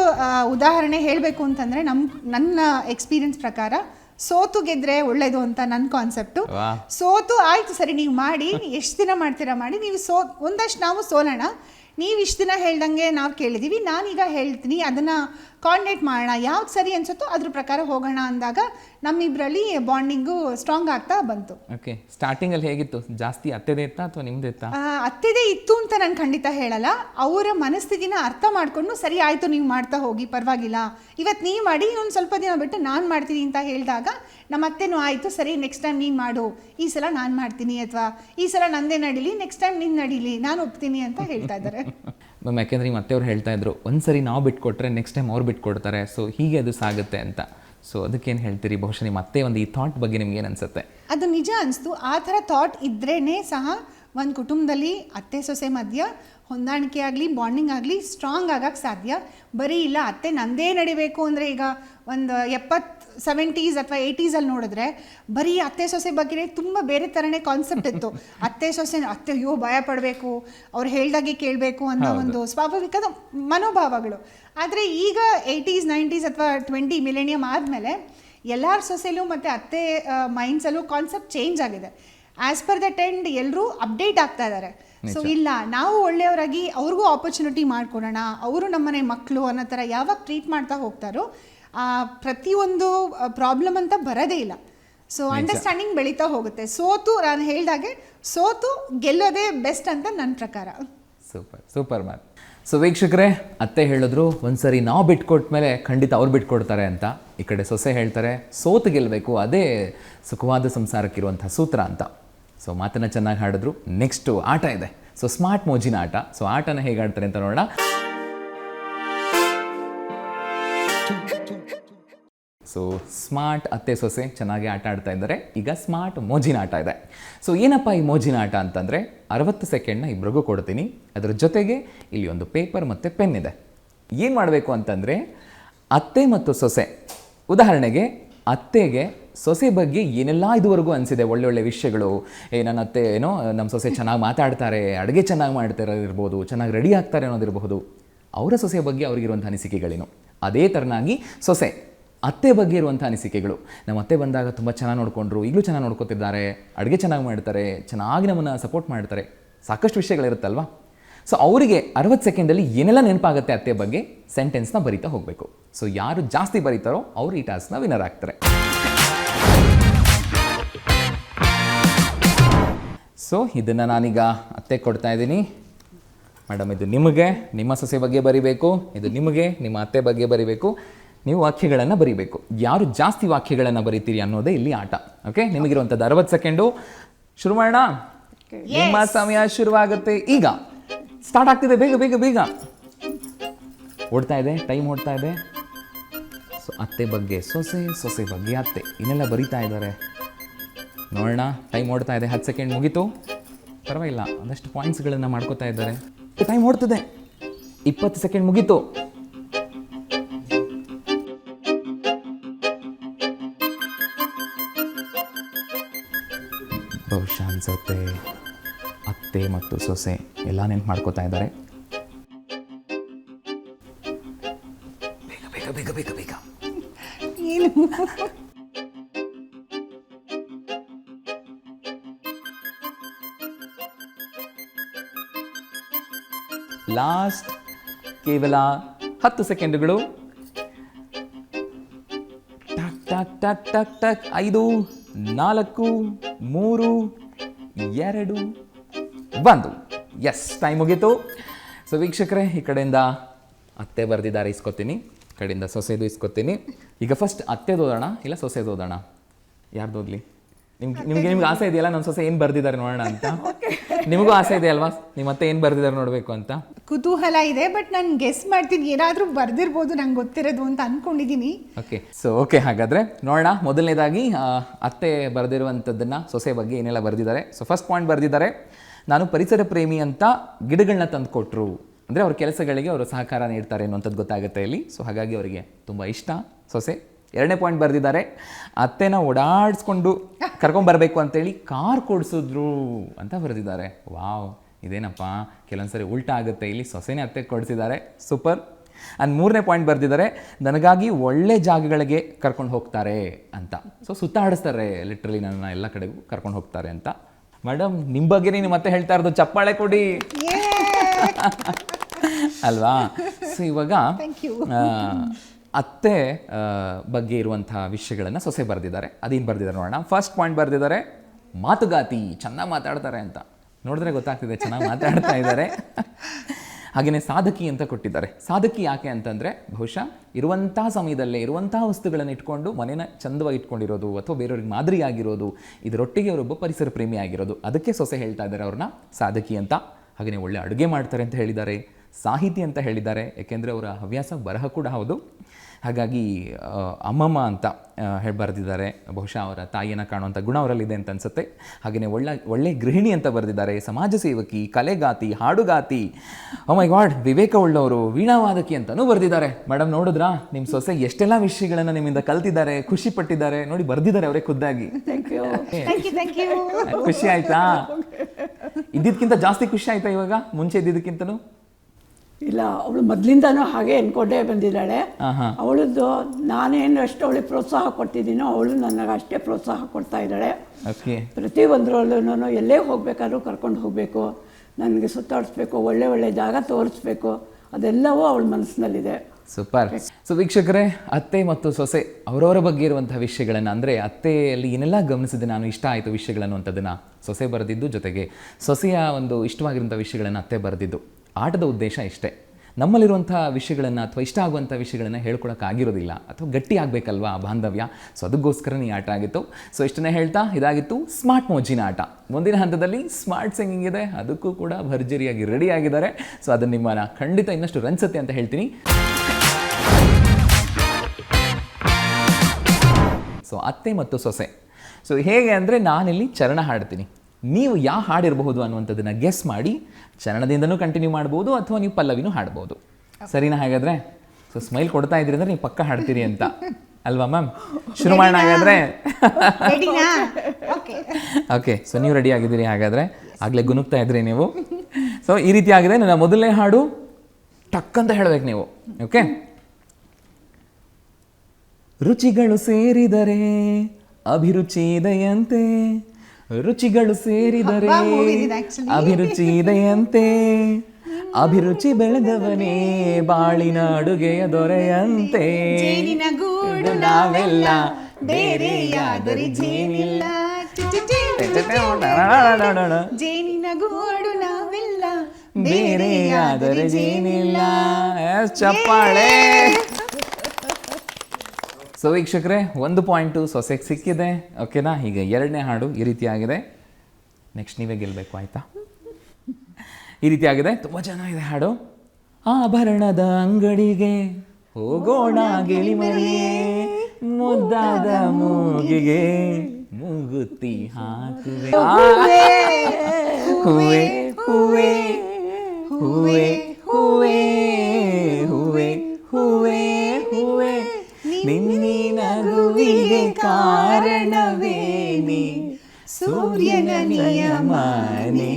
ಉದಾಹರಣೆ ಹೇಳಬೇಕು ಅಂತಂದರೆ ನಮ್ಮ ನನ್ನ ಎಕ್ಸ್ಪೀರಿಯನ್ಸ್ ಪ್ರಕಾರ ಸೋತು ಗೆದ್ರೆ ಒಳ್ಳೇದು ಅಂತ ನನ್ನ ಕಾನ್ಸೆಪ್ಟು ಸೋತು ಆಯ್ತು ಸರಿ ನೀವು ಮಾಡಿ ಎಷ್ಟು ದಿನ ಮಾಡ್ತೀರಾ ಮಾಡಿ ನೀವು ಸೋ ಒಂದಷ್ಟು ನಾವು ಸೋಲೋಣ. ನೀವು ಇಷ್ಟು ದಿನ ಹೇಳ್ದಂಗೆ ನಾವು ಕೇಳಿದ್ದೀವಿ ನಾನೀಗ ಹೇಳ್ತೀನಿ ಅದನ್ನು ಕೋಆರ್ಡಿನೇಟ್ ಮಾಡೋಣ ಯಾವ್ದು ಸರಿ ಅನ್ಸುತ್ತೋ ಅದ್ರ ಪ್ರಕಾರ ಹೋಗೋಣ ಅಂದಾಗ ನಮ್ಮಿಬ್ಬರಲ್ಲಿ ಬಾಂಡಿಂಗು ಸ್ಟ್ರಾಂಗ್ ಆಗ್ತಾ ಬಂತು. ಓಕೆ ಸ್ಟಾರ್ಟಿಂಗಲ್ಲಿ ಹೇಗಿತ್ತು? ಜಾಸ್ತಿ ಅತ್ತೆದೇ ಇತ್ತಾ ಅಥವಾ ನಿಮ್ದು ಇತ್ತಾ? ಅತ್ತೆದೇ ಇತ್ತು ಅಂತ ನಾನು ಖಂಡಿತ ಹೇಳಲ್ಲ. ಅವರ ಮನಸ್ಥಿತಿನ ಅರ್ಥ ಮಾಡಿಕೊಂಡು ಸರಿ ಆಯಿತು ನೀವು ಮಾಡ್ತಾ ಹೋಗಿ ಪರವಾಗಿಲ್ಲ. ಇವತ್ತು ನೀವು ಮಾಡಿ ಒಂದು ಸ್ವಲ್ಪ ದಿನ ಬಿಟ್ಟು ನಾನು ಮಾಡ್ತೀನಿ ಅಂತ ಹೇಳಿದಾಗ ನಮ್ಮ ಅತ್ತೆನೂ ಆಯಿತು ಸರಿ ನೆಕ್ಸ್ಟ್ ಟೈಮ್ ನೀನು ಮಾಡು. ಈ ಸಲ ನಾನು ಮಾಡ್ತೀನಿ ಅಥವಾ ಈ ಸಲ ನಂದೇ ನಡೀಲಿ ನೆಕ್ಸ್ಟ್ ಟೈಮ್ ನೀನು ನಡೀಲಿ ನಾನು ಒಪ್ತೀನಿ ಅಂತ ಹೇಳ್ತಾ ಇದ್ದಾರೆ. ಮ್ಯಾಮ್ ಯಾಕೆಂದ್ರೆ ನಿಮ್ಮ ಅತ್ತೆಯವ್ರು ಹೇಳ್ತಾ ಇದ್ರು ಒಂದ್ಸರಿ ನಾವು ಬಿಟ್ಕೊಟ್ರೆ ನೆಕ್ಸ್ಟ್ ಟೈಮ್ ಅವ್ರು ಬಿಟ್ಕೊಡ್ತಾರೆ ಸೊ ಹೀಗೆ ಅದು ಸಾಗುತ್ತೆ ಅಂತ. ಸೊ ಅದಕ್ಕೇನು ಹೇಳ್ತೀರಿ? ಬಹುಶಃ ನಿಮ್ಮ ಅತ್ತೆ ಒಂದು ಈ ಥಾಟ್ ಬಗ್ಗೆ ನಿಮ್ಗೆ ಏನು ಅನ್ಸುತ್ತೆ? ಅದು ನಿಜ ಅನಿಸ್ತು. ಆ ಥರ ಥಾಟ್ ಇದ್ರೇ ಸಹ ಒಂದು ಕುಟುಂಬದಲ್ಲಿ ಅತ್ತೆ ಸೊಸೆ ಮಧ್ಯ ಹೊಂದಾಣಿಕೆ ಆಗಲಿ ಬಾಂಡಿಂಗ್ ಆಗಲಿ ಸ್ಟ್ರಾಂಗ್ ಆಗೋಕ್ಕೆ ಸಾಧ್ಯ. ಬರೀ ಇಲ್ಲ ಅತ್ತೆ ನಂದೇ ನಡಿಬೇಕು ಅಂದರೆ ಈಗ ಒಂದು ಎಪ್ಪತ್ತು ಸೆವೆಂಟೀಸ್ ಅಥವಾ ಏಯ್ಟೀಸಲ್ಲಿ ನೋಡಿದ್ರೆ ಬರೀ ಅತ್ತೆ ಸೊಸೆ ಬಗ್ಗೆ ತುಂಬ ಬೇರೆ ಥರನೇ ಕಾನ್ಸೆಪ್ಟ್ ಇತ್ತು. ಅತ್ತೆ ಸೊಸೆ ಅತ್ತೆ ಅಯ್ಯೋ ಭಯ ಪಡಬೇಕು ಅವ್ರು ಹೇಳ್ದಾಗೆ ಕೇಳಬೇಕು ಅನ್ನೋ ಒಂದು ಸ್ವಾಭಾವಿಕದ ಮನೋಭಾವಗಳು. ಆದರೆ ಈಗ ಏಯ್ಟೀಸ್ ನೈಂಟೀಸ್ ಅಥವಾ ಟ್ವೆಂಟಿ ಮಿಲೇನಿಯಮ್ ಆದಮೇಲೆ ಎಲ್ಲರ ಸೊಸೆಲೂ ಮತ್ತು ಅತ್ತೆ ಮೈಂಡ್ಸಲ್ಲೂ ಕಾನ್ಸೆಪ್ಟ್ ಚೇಂಜ್ ಆಗಿದೆ. ಆ್ಯಸ್ ಪರ್ ದ ಟ್ರೆಂಡ್ ಎಲ್ಲರೂ ಅಪ್ಡೇಟ್ ಆಗ್ತಾ ಇದ್ದಾರೆ ಸೊ ಇಲ್ಲ ನಾವು ಒಳ್ಳೆಯವರಾಗಿ ಅವ್ರಿಗೂ ಆಪರ್ಚುನಿಟಿ ಮಾಡ್ಕೊಡೋಣ ಅವರು ನಮ್ಮನೆ ಮಕ್ಕಳು ಅನ್ನೋ ಥರ ಯಾವಾಗ ಟ್ರೀಟ್ ಮಾಡ್ತಾ ಹೋಗ್ತಾರೋ ಆ, ಪ್ರತಿಯೊಂದು ಪ್ರಾಬ್ಲಮ್ ಅಂತ ಬರೋದೇ ಇಲ್ಲ. ಸೊ ಅಂಡರ್ಸ್ಟ್ಯಾಂಡಿಂಗ್ ಬೆಳೀತಾ ಹೋಗುತ್ತೆ. ಸೋತು ನಾನು ಹೇಳಿದಾಗೆ ಸೋತು ಗೆಲ್ಲೋದೇ ಬೆಸ್ಟ್ ಅಂತ ನನ್ನ ಪ್ರಕಾರ. Super super ma'am. ಸೊ ವೀಕ್ಷಕರೇ ಅತ್ತೆ ಹೇಳಿದ್ರು ಒಂದ್ಸರಿ ನಾವು ಬಿಟ್ಕೊಟ್ಮೇಲೆ ಖಂಡಿತ ಅವ್ರು ಬಿಟ್ಕೊಡ್ತಾರೆ ಅಂತ. ಈ ಕಡೆ ಸೊಸೆ ಹೇಳ್ತಾರೆ ಸೋತು ಗೆಲ್ಲಬೇಕು ಅದೇ ಸುಖವಾದ ಸಂಸಾರಕ್ಕಿರುವಂಥ ಸೂತ್ರ ಅಂತ. ಸೊ ಮಾತನ್ನ ಚೆನ್ನಾಗಿ ಹಾಡಿದ್ರು. ನೆಕ್ಸ್ಟು ಆಟ ಇದೆ. ಸೊ ಸ್ಮಾರ್ಟ್ ಮೋಜಿನ ಆಟ. ಸೊ ಆಟನ ಹೇಗೆ ಆಡ್ತಾರೆ ಅಂತ ನೋಡೋಣ. ಸೊ ಸ್ಮಾರ್ಟ್ ಅತ್ತೆ ಸೊಸೆ ಚೆನ್ನಾಗಿ ಆಟ ಆಡ್ತಾ ಇದ್ದಾರೆ. ಈಗ ಸ್ಮಾರ್ಟ್ ಮೋಜಿನ ಆಟ ಇದೆ. ಸೊ ಏನಪ್ಪ ಈ ಮೋಜಿನ ಆಟ ಅಂತಂದರೆ, ಅರವತ್ತು ಸೆಕೆಂಡ್ನ ಇಬ್ರಿಗೂ ಕೊಡ್ತೀನಿ. ಅದರ ಜೊತೆಗೆ ಇಲ್ಲಿ ಒಂದು ಪೇಪರ್ ಮತ್ತು ಪೆನ್ ಇದೆ. ಏನು ಮಾಡಬೇಕು ಅಂತಂದರೆ, ಅತ್ತೆ ಮತ್ತು ಸೊಸೆ. ಉದಾಹರಣೆಗೆ, ಅತ್ತೆಗೆ ಸೊಸೆ ಬಗ್ಗೆ ಏನೆಲ್ಲ ಇದುವರೆಗೂ ಅನಿಸಿದೆ ಒಳ್ಳೊಳ್ಳೆ ವಿಷಯಗಳು. ಏ, ನನ್ನ ಅತ್ತೆ, ಏನೋ, ನಮ್ಮ ಸೊಸೆ ಚೆನ್ನಾಗಿ ಮಾತಾಡ್ತಾರೆ, ಅಡುಗೆ ಚೆನ್ನಾಗಿ ಮಾಡ್ತಾರಿರ್ಬೋದು ಚೆನ್ನಾಗಿ ರೆಡಿ ಆಗ್ತಾರೆ ಅನ್ನೋದಿರಬಹುದು. ಅವರ ಸೊಸೆ ಬಗ್ಗೆ ಅವ್ರಿಗಿರುವಂಥ ಅನಿಸಿಕೆಗಳೇನು? ಅದೇ ಥರನಾಗಿ ಸೊಸೆ, ಅತ್ತೆ ಬಗ್ಗೆ ಇರುವಂಥ ಅನಿಸಿಕೆಗಳು. ನಮ್ಮ ಅತ್ತೆ ಬಂದಾಗ ತುಂಬ ಚೆನ್ನಾಗಿ ನೋಡಿಕೊಂಡ್ರು, ಈಗಲೂ ಚೆನ್ನಾಗಿ ನೋಡ್ಕೊತಿದ್ದಾರೆ, ಅಡುಗೆ ಚೆನ್ನಾಗಿ ಮಾಡ್ತಾರೆ, ಚೆನ್ನಾಗಿ ನಮ್ಮನ್ನು ಸಪೋರ್ಟ್ ಮಾಡ್ತಾರೆ. ಸಾಕಷ್ಟು ವಿಷಯಗಳಿರುತ್ತಲ್ವಾ? ಸೊ ಅವರಿಗೆ ಅರವತ್ತು ಸೆಕೆಂಡಲ್ಲಿ ಏನೆಲ್ಲ ನೆನಪಾಗುತ್ತೆ ಅತ್ತೆ ಬಗ್ಗೆ? ಸೆಂಟೆನ್ಸ್ನ ಬರಿತಾ ಹೋಗಬೇಕು. ಸೊ ಯಾರು ಜಾಸ್ತಿ ಬರೀತಾರೋ, ಅವರು ಈ ಟಾಸ್ಕ್ನ ವಿನ್ನರ್ ಆಗ್ತಾರೆ. ಸೊ ಇದನ್ನು ನಾನೀಗ ಅತ್ತೆ ಕೊಡ್ತಾ ಇದ್ದೀನಿ. ಮೇಡಮ್ ಇದು ನಿಮಗೆ ನಿಮ್ಮ ಸೊಸೆ ಬಗ್ಗೆ ಬರಿಬೇಕು ಇದು ನಿಮಗೆ ನಿಮ್ಮ ಅತ್ತೆ ಬಗ್ಗೆ ಬರಿಬೇಕು ನೀವು ವಾಕ್ಯಗಳನ್ನು ಬರಿಬೇಕು. ಯಾರು ಜಾಸ್ತಿ ವಾಕ್ಯಗಳನ್ನು ಬರಿತೀರಿ ಅನ್ನೋದೇ ಇಲ್ಲಿ ಆಟ ಓಕೆ? ನಿಮಗಿರುವಂಥದ್ದು ಅರವತ್ತು ಸೆಕೆಂಡು. ಶುರು ಮಾಡೋಣ? ನಿಮ್ಮ ಸಮಯ ಶುರುವಾಗುತ್ತೆ. ಈಗ ಸ್ಟಾರ್ಟ್ ಆಗ್ತಿದೆ ಬೇಗ ಬೇಗ ಬೇಗ. ಓಡ್ತಾ ಇದೆ ಟೈಮ್ ಓಡ್ತಾ ಇದೆ. ಸೊ ಅತ್ತೆ ಬಗ್ಗೆ ಸೊಸೆ ಸೊಸೆ ಬಗ್ಗೆ ಅತ್ತೆ ಇನ್ನೆಲ್ಲ ಬರಿತಾ ಇದ್ದಾರೆ. ನೋಡೋಣ. ಟೈಮ್ ಓಡ್ತಾ ಇದೆ. ಹತ್ತು ಸೆಕೆಂಡ್ ಮುಗೀತು. ಪರವಾಗಿಲ್ಲ. ಒಂದಷ್ಟು ಪಾಯಿಂಟ್ಸ್ಗಳನ್ನು ಮಾಡ್ಕೋತಾ ಇದ್ದಾರೆ. ಟೈಮ್ ಓಡ್ತದೆ. ಇಪ್ಪತ್ತು ಸೆಕೆಂಡ್ ಮುಗೀತು. ಬಹುಶಃ ಅನ್ಸುತ್ತೆ ಅತ್ತೆ ಮತ್ತು ಸೊಸೆ ಎಲ್ಲ ನೆನ್ಪು ಮಾಡ್ಕೋತಾ ಇದ್ದಾರೆ. ಲಾಸ್ಟ್ ಕೇವಲ ಹತ್ತು ಸೆಕೆಂಡುಗಳು. ಟಕ್ ಟಕ್ ಟಕ್ ಟಕ್ ಟಕ್ ಐದು ನಾಲ್ಕು ಮೂರು ಎರಡು ಒಂದು. ಎಸ್ ಟೈಮ್ ಮುಗೀತು. ಸೊ ವೀಕ್ಷಕರೇ ಈ ಕಡೆಯಿಂದ ಅತ್ತೆ ಬರೆದಿದ್ದಾರೆ ಇಸ್ಕೊತೀನಿ. ಈ ಕಡೆಯಿಂದ ಸೊಸೆದು ಇಸ್ಕೊತೀನಿ. ಈಗ ಫಸ್ಟ್ ಅತ್ತೆದು ಓದೋಣ ಇಲ್ಲ ಸೊಸೆದು ಓದೋಣ? ಯಾರ್ದು ಓದ್ಲಿ? ನಿಮ್ಗೆ ನಿಮ್ಗೆ ನಿಮ್ಗೆ ಆಸೆ ಇದೆಯಲ್ಲ ನನ್ನ ಸೊಸೆ ಏನು ಬರ್ದಿದ್ದಾರೆ ನೋಡೋಣ ಅಂತ? ನಿಮಗೂ ಆಸೆ ಇದೆ ಅಲ್ವಾ ನಿಮ್ಮ ಅತ್ತೆ ಏನು ಬರ್ದಿದ್ದಾರೆ ನೋಡಬೇಕು ಅಂತ? ಕುತೂಹಲ ಇದೆ ಬಟ್ ನಾನು ಗೆಸ್ ಮಾಡ್ತೀನಿ ಏನಾದರೂ ಬರ್ದಿರ್ಬೋದು ನಂಗೆ ಗೊತ್ತಿರೋದು ಅಂತ ಅಂದ್ಕೊಂಡಿದ್ದೀನಿ ಓಕೆ ಸೊ ಓಕೆ ಹಾಗಾದರೆ ನೋಡೋಣ. ಮೊದಲನೇದಾಗಿ ಅತ್ತೆ ಬರೆದಿರುವಂಥದ್ದನ್ನು ಸೊಸೆ ಬಗ್ಗೆ ಏನೆಲ್ಲ ಬರೆದಿದ್ದಾರೆ. ಸೊ ಫಸ್ಟ್ ಪಾಯಿಂಟ್ ಬರೆದಿದ್ದಾರೆ ನಾನು ಪರಿಸರ ಪ್ರೇಮಿ ಅಂತ ಗಿಡಗಳನ್ನ ತಂದು ಅಂದ್ರೆ ಅಂದರೆ ಅವ್ರ ಕೆಲಸಗಳಿಗೆ ಅವರು ಸಹಕಾರ ನೀಡ್ತಾರೆ ಅನ್ನುವಂಥದ್ದು ಗೊತ್ತಾಗುತ್ತೆ ಇಲ್ಲಿ. ಸೊ ಹಾಗಾಗಿ ಅವರಿಗೆ ತುಂಬ ಇಷ್ಟ. ಸೊಸೆ ಎರಡನೇ ಪಾಯಿಂಟ್ ಬರೆದಿದ್ದಾರೆ ಅತ್ತೆನ ಓಡಾಡಿಸ್ಕೊಂಡು ಕರ್ಕೊಂಬರ್ಬೇಕು ಅಂತೇಳಿ ಕಾರ್ ಕೊಡಿಸಿದ್ರು ಅಂತ ಬರೆದಿದ್ದಾರೆ. ವಾವ್ ಇದೇನಪ್ಪ? ಕೆಲವೊಂದ್ಸರಿ ಉಲ್ಟಾ ಆಗುತ್ತೆ. ಇಲ್ಲಿ ಸೊಸೆನೇ ಅತ್ತೆ ಕೊಡಿಸಿದ್ದಾರೆ. ಸೂಪರ್. ಅಂಡ್ ಮೂರನೇ ಪಾಯಿಂಟ್ ಬರೆದಿದ್ದಾರೆ. ನನಗಾಗಿ ಒಳ್ಳೆ ಜಾಗಗಳಿಗೆ ಕರ್ಕೊಂಡು ಹೋಗ್ತಾರೆ ಅಂತ. ಸೊ ಸುತ್ತಾಡಿಸ್ತಾರೆ ಲಿಟ್ರಲಿ ನನ್ನ ಎಲ್ಲ ಕಡೆಗೂ ಕರ್ಕೊಂಡು ಹೋಗ್ತಾರೆ ಅಂತ. ಮೇಡಮ್ ನಿಮ್ಮ ಬಗ್ಗೆ ನೀನು ಮತ್ತೆ ಹೇಳ್ತಾ ಇರೋದು ಚಪ್ಪಾಳೆ ಕೊಡಿ. ಅಲ್ವಾ? ಸೊ ಇವಾಗ. ಅತ್ತೆ ಬಗ್ಗೆ ಇರುವಂತಹ ವಿಷಯಗಳನ್ನು ಸೊಸೆ ಬರೆದಿದ್ದಾರೆ. ಅದೇನು ಬರೆದಿದ್ದಾರೆ ನೋಡೋಣ. ಫಸ್ಟ್ ಪಾಯಿಂಟ್ ಬರೆದಿದ್ದಾರೆ ಮಾತುಗಾತಿ ಚೆನ್ನಾಗಿ ಮಾತಾಡ್ತಾರೆ ಅಂತ. ನೋಡಿದ್ರೆ ಗೊತ್ತಾಗ್ತಿದೆ, ಚೆನ್ನಾಗಿ ಮಾತಾಡ್ತಾ ಇದ್ದಾರೆ ಹಾಗೆಯೇ ಸಾಧಕಿ ಅಂತ ಕೊಟ್ಟಿದ್ದಾರೆ. ಸಾಧಕಿ ಯಾಕೆ ಅಂತಂದರೆ, ಬಹುಶಃ ಇರುವಂತಹ ಸಮಯದಲ್ಲೇ ಇರುವಂತಹ ವಸ್ತುಗಳನ್ನು ಇಟ್ಕೊಂಡು ಮನೇನ ಚಂದವಾಗಿ ಇಟ್ಕೊಂಡಿರೋದು ಅಥವಾ ಬೇರೆಯವ್ರಿಗೆ ಮಾದರಿಯಾಗಿರೋದು, ಇದರೊಟ್ಟಿಗೆ ಅವರೊಬ್ಬ ಪರಿಸರ ಪ್ರೇಮಿ ಆಗಿರೋದು, ಅದಕ್ಕೆ ಸೊಸೆ ಹೇಳ್ತಾ ಇದ್ದಾರೆ ಅವ್ರನ್ನ ಸಾಧಕಿ ಅಂತ. ಹಾಗೆಯೇ ಒಳ್ಳೆ ಅಡುಗೆ ಮಾಡ್ತಾರೆ ಅಂತ ಹೇಳಿದ್ದಾರೆ, ಸಾಹಿತಿ ಅಂತ ಹೇಳಿದ್ದಾರೆ, ಏಕೆಂದರೆ ಅವರ ಹವ್ಯಾಸ ಬರಹ ಕೂಡ ಹೌದು. ಹಾಗಾಗಿ ಅಮ್ಮಮ್ಮ ಅಂತ ಹೇಳಿ ಬರೆದಿದ್ದಾರೆ ಬಹುಶಃ ಅವರ ತಾಯಿಯನ್ನು ಕಾಣುವಂಥ ಗುಣ ಅವರಲ್ಲಿದೆ ಅಂತ ಅನ್ಸುತ್ತೆ. ಹಾಗೆಯೇ ಒಳ್ಳೆ ಒಳ್ಳೆ ಗೃಹಿಣಿ ಅಂತ ಬರೆದಿದ್ದಾರೆ. ಸಮಾಜ ಸೇವಕಿ ಕಲೆಗಾತಿ ಹಾಡುಗಾತಿ. ಮೈ ಗಾಡ್ ವಿವೇಕ ಉಳ್ಳವರು ವೀಣಾವಾದಕಿ ಅಂತಲೂ ಬರೆದಿದ್ದಾರೆ. ಮೇಡಮ್ ನೋಡಿದ್ರಾ? ನಿಮ್ಮ ಸೊಸೆ ಎಷ್ಟೆಲ್ಲ ವಿಷಯಗಳನ್ನು ನಿಮ್ಮಿಂದ ಕಲ್ತಿದ್ದಾರೆ ಖುಷಿ ಪಟ್ಟಿದ್ದಾರೆ. ನೋಡಿ ಬರೆದಿದ್ದಾರೆ ಅವರೇ ಖುದ್ದಾಗಿ. Thank you thank you thank you ಖುಷಿ ಆಯ್ತಾ? ಇದ್ದಿದ್ದಕ್ಕಿಂತ ಜಾಸ್ತಿ ಖುಷಿ ಆಯ್ತಾ ಇವಾಗ? ಮುಂಚೆ ಇದ್ದಿದ್ದಕ್ಕಿಂತನೂ ಇಲ್ಲ ಅವಳು ಮೊದಲಿಂದನೂ ಹಾಗೆ ಅನ್ಕೊಂಡೇ ಬಂದಿದ್ದಾಳೆ. ಅವಳದ್ದು ನಾನೇನು ಅಷ್ಟು ಅವಳಿಗೆ ಪ್ರೋತ್ಸಾಹ ಕೊಡ್ತಿದ್ದೀನೋ ಅವಳು ನನಗೆ ಅಷ್ಟೇ ಪ್ರೋತ್ಸಾಹ ಕೊಡ್ತಾ ಇದ್ದಾಳೆ. ಪ್ರತಿ ಒಂದರಲ್ಲೂ ಎಲ್ಲೇ ಹೋಗ್ಬೇಕಾದ್ರೂ ಕರ್ಕೊಂಡು ಹೋಗಬೇಕು. ನನಗೆ ಸುತ್ತಾಡಿಸ್ಬೇಕು ಒಳ್ಳೆ ಒಳ್ಳೆ ಜಾಗ ತೋರಿಸ್ಬೇಕು. ಅದೆಲ್ಲವೂ ಅವಳ ಮನಸ್ಸಿನಲ್ಲಿದೆ. ಸೂಪರ್ ಸೊ ವೀಕ್ಷಕರೇ ಅತ್ತೆ ಮತ್ತು ಸೊಸೆ ಅವರವರ ಬಗ್ಗೆ ಇರುವಂತಹ ವಿಷಯಗಳನ್ನು ಅಂದರೆ ಅತ್ತೆಯಲ್ಲಿ ಏನೆಲ್ಲ ಗಮನಿಸಿದೆ ನಾನು ಇಷ್ಟ ಆಯಿತು ವಿಷಯಗಳನ್ನು ಅಂತದನ್ನು ಸೊಸೆ ಬರೆದಿದ್ದು ಜೊತೆಗೆ ಸೊಸೆಯ ಒಂದು ಇಷ್ಟವಾಗಿರುವಂಥ ವಿಷಯಗಳನ್ನು ಅತ್ತೆ ಬರೆದಿದ್ದು. ಆಟದ ಉದ್ದೇಶ ಇಷ್ಟೇ. ನಮ್ಮಲ್ಲಿರುವಂಥ ವಿಷಯಗಳನ್ನು ಅಥವಾ ಇಷ್ಟ ಆಗುವಂಥ ವಿಷಯಗಳನ್ನು ಹೇಳ್ಕೊಳಕ್ಕಾಗಿರೋದಿಲ್ಲ ಅಥವಾ ಗಟ್ಟಿ ಆಗಬೇಕಲ್ವಾ ಆ ಬಾಂಧವ್ಯ? ಸೊ ಅದಕ್ಕೋಸ್ಕರನೇ ಈ ಆಟ ಆಗಿತ್ತು. ಸೊ ಇಷ್ಟನ್ನೇ ಹೇಳ್ತಾ, ಇದಾಗಿತ್ತು ಸ್ಮಾರ್ಟ್ ಮೋಜಿನ ಆಟ. ಮುಂದಿನ ಹಂತದಲ್ಲಿ ಸ್ಮಾರ್ಟ್ ಸಿಂಗಿಂಗ್ ಇದೆ. ಅದಕ್ಕೂ ಕೂಡ ಭರ್ಜರಿಯಾಗಿ ರೆಡಿ ಆಗಿದ್ದಾರೆ. ಸೊ ಅದನ್ನು ನಿಮ್ಮನ್ನು ಖಂಡಿತ ಇನ್ನಷ್ಟು ರಂಚತೆ ಅಂತ ಹೇಳ್ತೀನಿ. ಸೊ ಅತ್ತೆ ಮತ್ತು ಸೊಸೆ. ಸೊ ಹೇಗೆ ಅಂದರೆ ನಾನಿಲ್ಲಿ ಚರಣ ಹಾಡ್ತೀನಿ. ನೀವು ಯಾವ ಹಾಡಿರಬಹುದು ಅನ್ನುವಂಥದ್ದನ್ನು ಗೆಸ್ ಮಾಡಿ ಚರಣದಿಂದನೂ ಕಂಟಿನ್ಯೂ ಮಾಡ್ಬೋದು ಅಥವಾ ನೀವು ಪಲ್ಲವಿನೂ ಹಾಡ್ಬೋದು. ಸರಿನಾ ಹಾಗಾದರೆ? ಸೊ ಸ್ಮೈಲ್ ಕೊಡ್ತಾ ಇದ್ರಿ ಅಂದರೆ ನೀವು ಪಕ್ಕ ಹಾಡ್ತೀರಿ ಅಂತ. ಅಲ್ವಾ ಮ್ಯಾಮ್ ಶುರು ಮಾಡೋಣ ಹಾಗಾದರೆ? ಓಕೆ ಸೊ ನೀವು ರೆಡಿ ಆಗಿದ್ದೀರಿ ಹಾಗಾದರೆ? ಆಗಲೇ ಗುನುಗ್ತಾ ಇದ್ರಿ ನೀವು. ಸೊ ಈ ರೀತಿ ಆಗಿದೆ ನನ್ನ ಮೊದಲನೇ ಹಾಡು ಟಕ್ ಅಂತ ಹೇಳಬೇಕು ನೀವು. ಓಕೆ ರುಚಿಗಳು ಸೇರಿದರೆ ಅಭಿರುಚಿ ಇದೆಯಂತೆ. ರುಚಿಗಳು ಸೇರಿದರೆ. ಅಭಿರುಚಿ ಇದೆಯಂತೆ. ಅಭಿರುಚಿ ಬೆಳೆದವನೇ ಬಾಳಿನ ಅಡುಗೆಯ ದೊರೆಯಂತೆ. ಗೂಡು ನಾವೆಲ್ಲ ಬೇರೆಯಾದರೆ ಜೇನಿಲ್ಲ. ಜೇನಿನ ಗೂಡು ನಾವೆಲ್ಲ ಬೇರೆಯಾದರೆ ಜೇನಿಲ್ಲ. ಚಪ್ಪಾಳೆ. ಸೊ ವೀಕ್ಷಕರೇ, ಒಂದು ಪಾಯಿಂಟು ಸೊಸೆಗೆ ಸಿಕ್ಕಿದೆ. ಓಕೆನಾ ಈಗ ಎರಡನೇ ಹಾಡು ಈ ರೀತಿಯಾಗಿದೆ ನೆಕ್ಸ್ಟ್ ನೀವೇ ಗೆಲ್ಲಬೇಕು ಆಯಿತಾ? ಈ ರೀತಿಯಾಗಿದೆ ತುಂಬ ಚೆನ್ನಾಗಿದೆ ಹಾಡು. ಆಭರಣದ ಅಂಗಡಿಗೆ ಹೋಗೋಣ ಗಿಳಿಮರಿಯೇ ಮುದ್ದಾದ ಮೂಗಿಗೆ ಮೂಗುತ್ತಿ ಹಾಕುವೆ. ಹೂವೆ ಹೂವೆ ಹೂವೆ ಹೂವೆ ಹೂವೆ ಹೂವೆ ಹೂವೆ. ನಿನ್ನಿ ನಗುವಿಗೆ ಕಾರಣವೇನಿ? ಸೂರ್ಯನ ನಿಯಮನೆ.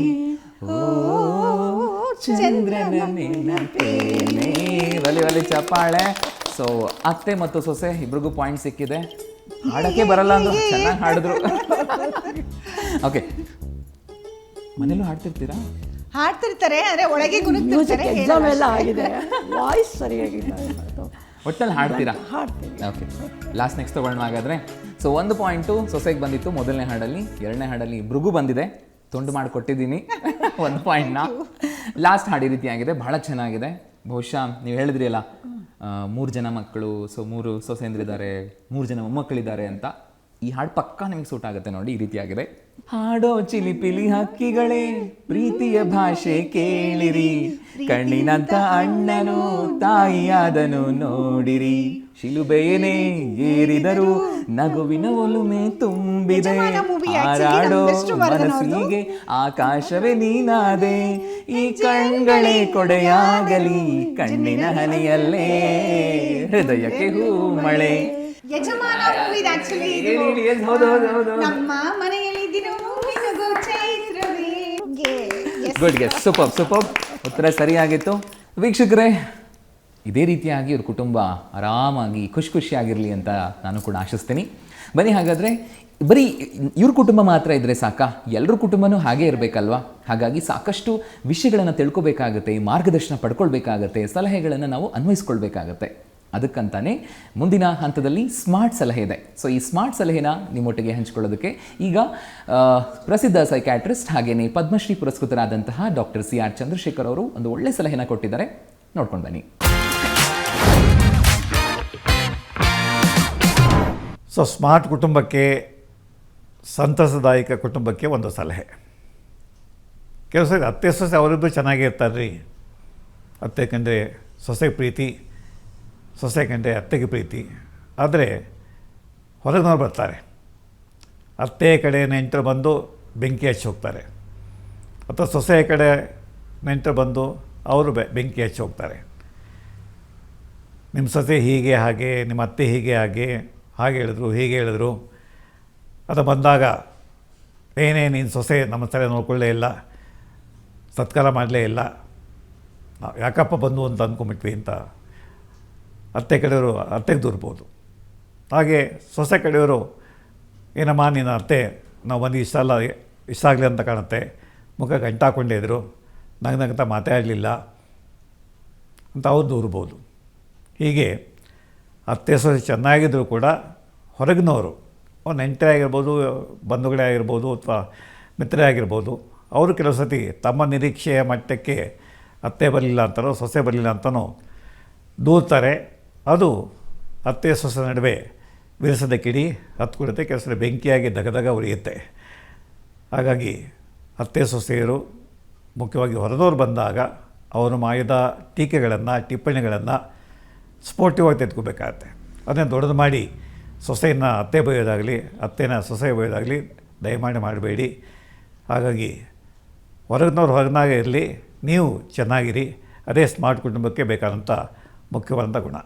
ಓ ಚಂದ್ರನ ನೆನಪೇನೆ ಒಲಿ ಒಲಿ ಚಪ್ಪಾಳೆ. ಸೊ ಅತ್ತೆ ಮತ್ತು ಸೊಸೆ ಇಬ್ರಿಗೂ ಪಾಯಿಂಟ್ ಸಿಕ್ಕಿದೆ. ಹಾಡಕ್ಕೆ ಬರಲ್ಲ ಅಂದ್ರು ಚೆನ್ನಾಗಿ ಹಾಡಿದ್ರು. ಓಕೆ ಮನೇಲೂ ಹಾಡ್ತಿರ್ತೀರಾ? ಹಾಡ್ತಿರ್ತಾರೆ ಅಂದ್ರೆ ಒಳಗೆ ಗುರುತಿರ್ತಾರೆ ಎಕ್ಸಾಮ್ ಎಲ್ಲ ಆಗಿದೆ. ವಾಯ್ಸ್ ಸರಿಯಾಗಿದೆ. ಒಟ್ಟಲ್ಲಿ ಹಾಡ್ತೀರಾ? ಹಾಡ್ತೀನಿ ಓಕೆ ಲಾಸ್ಟ್ ನೆಕ್ಸ್ಟ್ ತಗೊಳ್ಳೋಣ ಹಾಗಾದ್ರೆ. ಸೊ ಒಂದು ಪಾಯಿಂಟು ಸೊಸೆಗೆ ಬಂದಿತ್ತು ಮೊದಲನೇ ಹಾಡಲ್ಲಿ. ಎರಡನೇ ಹಾಡಲ್ಲಿ ಇಬ್ರಿಗೂ ಬಂದಿದೆ. ತುಂಡು ಮಾಡಿ ಕೊಟ್ಟಿದ್ದೀನಿ. ಒಂದು ಪಾಯಿಂಟ್ನ ಲಾಸ್ಟ್ ಹಾಡು ಈ ರೀತಿಯಾಗಿದೆ ಬಹಳ ಚೆನ್ನಾಗಿದೆ. ಬಹುಶಃ ನೀವು ಹೇಳಿದ್ರಿ ಅಲ್ಲ ಮೂರು ಜನ ಮಕ್ಕಳು ಸೊ ಮೂರು ಸೊಸೆಂದ್ರಿದ್ದಾರೆ ಮೂರು ಜನ ಮೊಮ್ಮಕ್ಕಳಿದ್ದಾರೆ ಅಂತ. ಈ ಹಾಡು ಪಕ್ಕಾ ನಿಮಗೆ ಸೂಟ್ ಆಗುತ್ತೆ ನೋಡಿ ಈ ರೀತಿಯಾಗಿದೆ. ಹಾಡೋ ಚಿಲಿಪಿಲಿ ಹಕ್ಕಿಗಳೇ ಪ್ರೀತಿಯ ಭಾಷೆ ಕೇಳಿರಿ. ಕಣ್ಣಿನಂತ ಅಣ್ಣನು ತಾಯಿಯಾದನು ನೋಡಿರಿ. ಶಿಲುಬೆಯನೇ ಏರಿದರು ನಗುವಿನ ಒಲುಮೆ ತುಂಬಿದೆ. ಹಾರಾಡೋ. ಮನಸ್ಸಿಗೆ ಆಕಾಶವೇ ನೀನಾದೆ. ಈ ಕಣ್ಗಳೇ ಕೊಡೆಯಾಗಲಿ ಕಣ್ಣಿನ ಹನಿಯಲ್ಲೇ ಹೃದಯಕ್ಕೆ ಹೂ ಮಳೆ. ಯಜಮಾನ ಮೂವಿ ಆಕ್ಚುಲಿ. ನಮ್ಮ ಮನೆಯಲ್ಲಿ ಚೈತ್ರವೇ. ಗುಡ್ ಗೆಸ್ ಸೂಪರ್ ಸೂಪರ್ ಉತ್ತರ ಸರಿಯಾಗಿತ್ತು. ವೀಕ್ಷಕರೇ ಇದೇ ರೀತಿಯಾಗಿ ಇವ್ರ ಕುಟುಂಬ ಆರಾಮಾಗಿ ಖುಷಿ ಖುಷಿಯಾಗಿರಲಿ ಅಂತ ನಾನು ಕೂಡ ಆಶಿಸ್ತೀನಿ. ಬನ್ನಿ ಹಾಗಾದರೆ ಬರೀ ಇವ್ರ ಕುಟುಂಬ ಮಾತ್ರ ಇದ್ರೆ ಸಾಕಾ? ಎಲ್ಲರ ಕುಟುಂಬನೂ ಹಾಗೆ ಇರಬೇಕಲ್ವಾ? ಹಾಗಾಗಿ ಸಾಕಷ್ಟು ವಿಷಯಗಳನ್ನು ತಿಳ್ಕೊಬೇಕಾಗತ್ತೆ ಮಾರ್ಗದರ್ಶನ ಪಡ್ಕೊಳ್ಬೇಕಾಗತ್ತೆ ಸಲಹೆಗಳನ್ನು ನಾವು ಅನ್ವಯಿಸ್ಕೊಳ್ಬೇಕಾಗತ್ತೆ. ಅದಕ್ಕಂತಾನೆ ಮುಂದಿನ ಹಂತದಲ್ಲಿ ಸ್ಮಾರ್ಟ್ ಸಲಹೆ ಇದೆ. ಸೊ ಈ ಸ್ಮಾರ್ಟ್ ಸಲಹೆನ ನಿಮ್ಮೊಟ್ಟಿಗೆ ಹಂಚಿಕೊಳ್ಳೋದಕ್ಕೆ ಈಗ ಪ್ರಸಿದ್ಧ ಸೈಕ್ಯಾಟ್ರಿಸ್ಟ್ ಹಾಗೆಯೇ ಪದ್ಮಶ್ರೀ ಪುರಸ್ಕೃತರಾದಂತಹ ಡಾಕ್ಟರ್ ಸಿ ಆರ್ ಚಂದ್ರಶೇಖರ್ ಅವರು ಒಂದು ಒಳ್ಳೆ ಸಲಹೆನ ಕೊಟ್ಟಿದ್ದಾರೆ. ನೋಡ್ಕೊಂಡು ಬನ್ನಿ. ಸೊ ಸ್ಮಾರ್ಟ್ ಕುಟುಂಬಕ್ಕೆ ಸಂತಸದಾಯಕ ಕುಟುಂಬಕ್ಕೆ ಒಂದು ಸಲಹೆ. ಕೆಲಸ ಅತ್ತೆ ಸೊಸೆ ಅವರಿಬ್ಬರು ಚೆನ್ನಾಗಿರ್ತಾರೆ ರೀ ಅತ್ತೆ ಕಂಡ್ರೆ ಸೊಸೆ ಪ್ರೀತಿ ಸೊಸೆ ಕಂಡೆ ಅತ್ತೆಗೆ ಪ್ರೀತಿ. ಆದರೆ ಹೊರಗಿನವ್ರು ಬರ್ತಾರೆ. ಅತ್ತೆ ಕಡೆ ನೆಂಟರು ಬಂದು ಬೆಂಕಿ ಹಚ್ಚಿ ಹೋಗ್ತಾರೆ. ಅಥವಾ ಸೊಸೆಯ ಕಡೆ ನೆಂಟರು ಬಂದು ಅವರು ಬೆಂಕಿ ಹಚ್ಚಿ ಹೋಗ್ತಾರೆ. ನಿಮ್ಮ ಸೊಸೆ ಹೀಗೆ, ಹಾಗೆ, ನಿಮ್ಮ ಅತ್ತೆ ಹೀಗೆ, ಹಾಗೆ ಹಾಗೆ ಹೇಳಿದ್ರು, ಹೀಗೆ ಹೇಳಿದ್ರು. ಅದು ಬಂದಾಗ ಏನೇ ನೀನು ಸೊಸೆ ನಮ್ಮ ಸರಿ ನೋಡ್ಕೊಳ್ಳೇ ಇಲ್ಲ, ಸತ್ಕಾರ ಮಾಡಲೇ ಇಲ್ಲ. ಯಾಕಪ್ಪ ಬಂದು ಅಂತ ಅಂದ್ಕೊಂಬಿಟ್ವಿ ಅಂತ ಅತ್ತೆ ಕಡೆಯವರು ಅತ್ತೆಗೆ ದೂರ್ಬೋದು. ಹಾಗೆ ಸೊಸೆ ಕಡೆಯವರು ಏನಮ್ಮ ನಿನ್ನ ಅತ್ತೆ, ನಾವು ಬಂದು ಇಷ್ಟ ಅಲ್ಲ, ಇಷ್ಟ ಆಗಲಿ ಅಂತ ಕಾಣುತ್ತೆ. ಮುಖ ಗಂಟಾಕೊಂಡೇ ಇದ್ರು. ಮಾತೇ ಮಾತಾಡಲಿಲ್ಲ ಅಂತ ಅವ್ರು ದೂರ್ಬೋದು. ಹೀಗೆ ಅತ್ತೆ ಸೊಸೆ ಚೆನ್ನಾಗಿದ್ದರೂ ಕೂಡ ಹೊರಗಿನವರು ಅವ್ರು ನೆಂಟರೇ ಆಗಿರ್ಬೋದು, ಬಂಧುಗಳೇ ಆಗಿರ್ಬೋದು ಅಥವಾ ಮಿತ್ರರೇ ಆಗಿರ್ಬೋದು, ಅವರು ಕೆಲವು ಸತಿ ತಮ್ಮ ನಿರೀಕ್ಷೆಯ ಮಟ್ಟಕ್ಕೆ ಅತ್ತೆ ಬರಲಿಲ್ಲ ಅಂತಲೋ ಸೊಸೆ ಬರಲಿಲ್ಲ ಅಂತನೋ ದೂರ್ತಾರೆ. ಅದು ಅತ್ತೆ ಸೊಸೆ ನಡುವೆ ವಿರಸದ ಕಿಡಿ ಹತ್ಕೊಡುತ್ತೆ ಕೆಲಸದ ಸಲ ಬೆಂಕಿಯಾಗಿ ದಗದಗ ಉರಿಯುತ್ತೆ. ಹಾಗಾಗಿ ಅತ್ತೆ ಸೊಸೆಯರು ಮುಖ್ಯವಾಗಿ ಹೊರದವ್ರು ಬಂದಾಗ ಅವರು ಮಾಡಿದ ಟೀಕೆಗಳನ್ನು, ಟಿಪ್ಪಣಿಗಳನ್ನು ಸ್ಪೋರ್ಟಿವಾಗಿ ತೆಗೆದುಕೋಬೇಕಾಗತ್ತೆ ಅದನ್ನು ದೊಡ್ಡದು ಮಾಡಿ ಸೊಸೆಯನ್ನು ಅತ್ತೆ ಬೈಯೋದಾಗಲಿ, ಅತ್ತೆನ ಸೊಸೆ ಬೈಯೋದಾಗಲಿ ದಯಮಾಡಿ ಮಾಡಬೇಡಿ. ಹಾಗಾಗಿ ಹೊರಗಿನವ್ರು ಹೊರಗಿನಾಗೆ ಇರಲಿ, ನೀವು ಚೆನ್ನಾಗಿರಿ, ಅದೇ ಸ್ಮಾರ್ಟ್ ಕುಟುಂಬಕ್ಕೆ ಬೇಕಾದಂಥ ಮುಖ್ಯವಾದಂಥ ಗುಣ.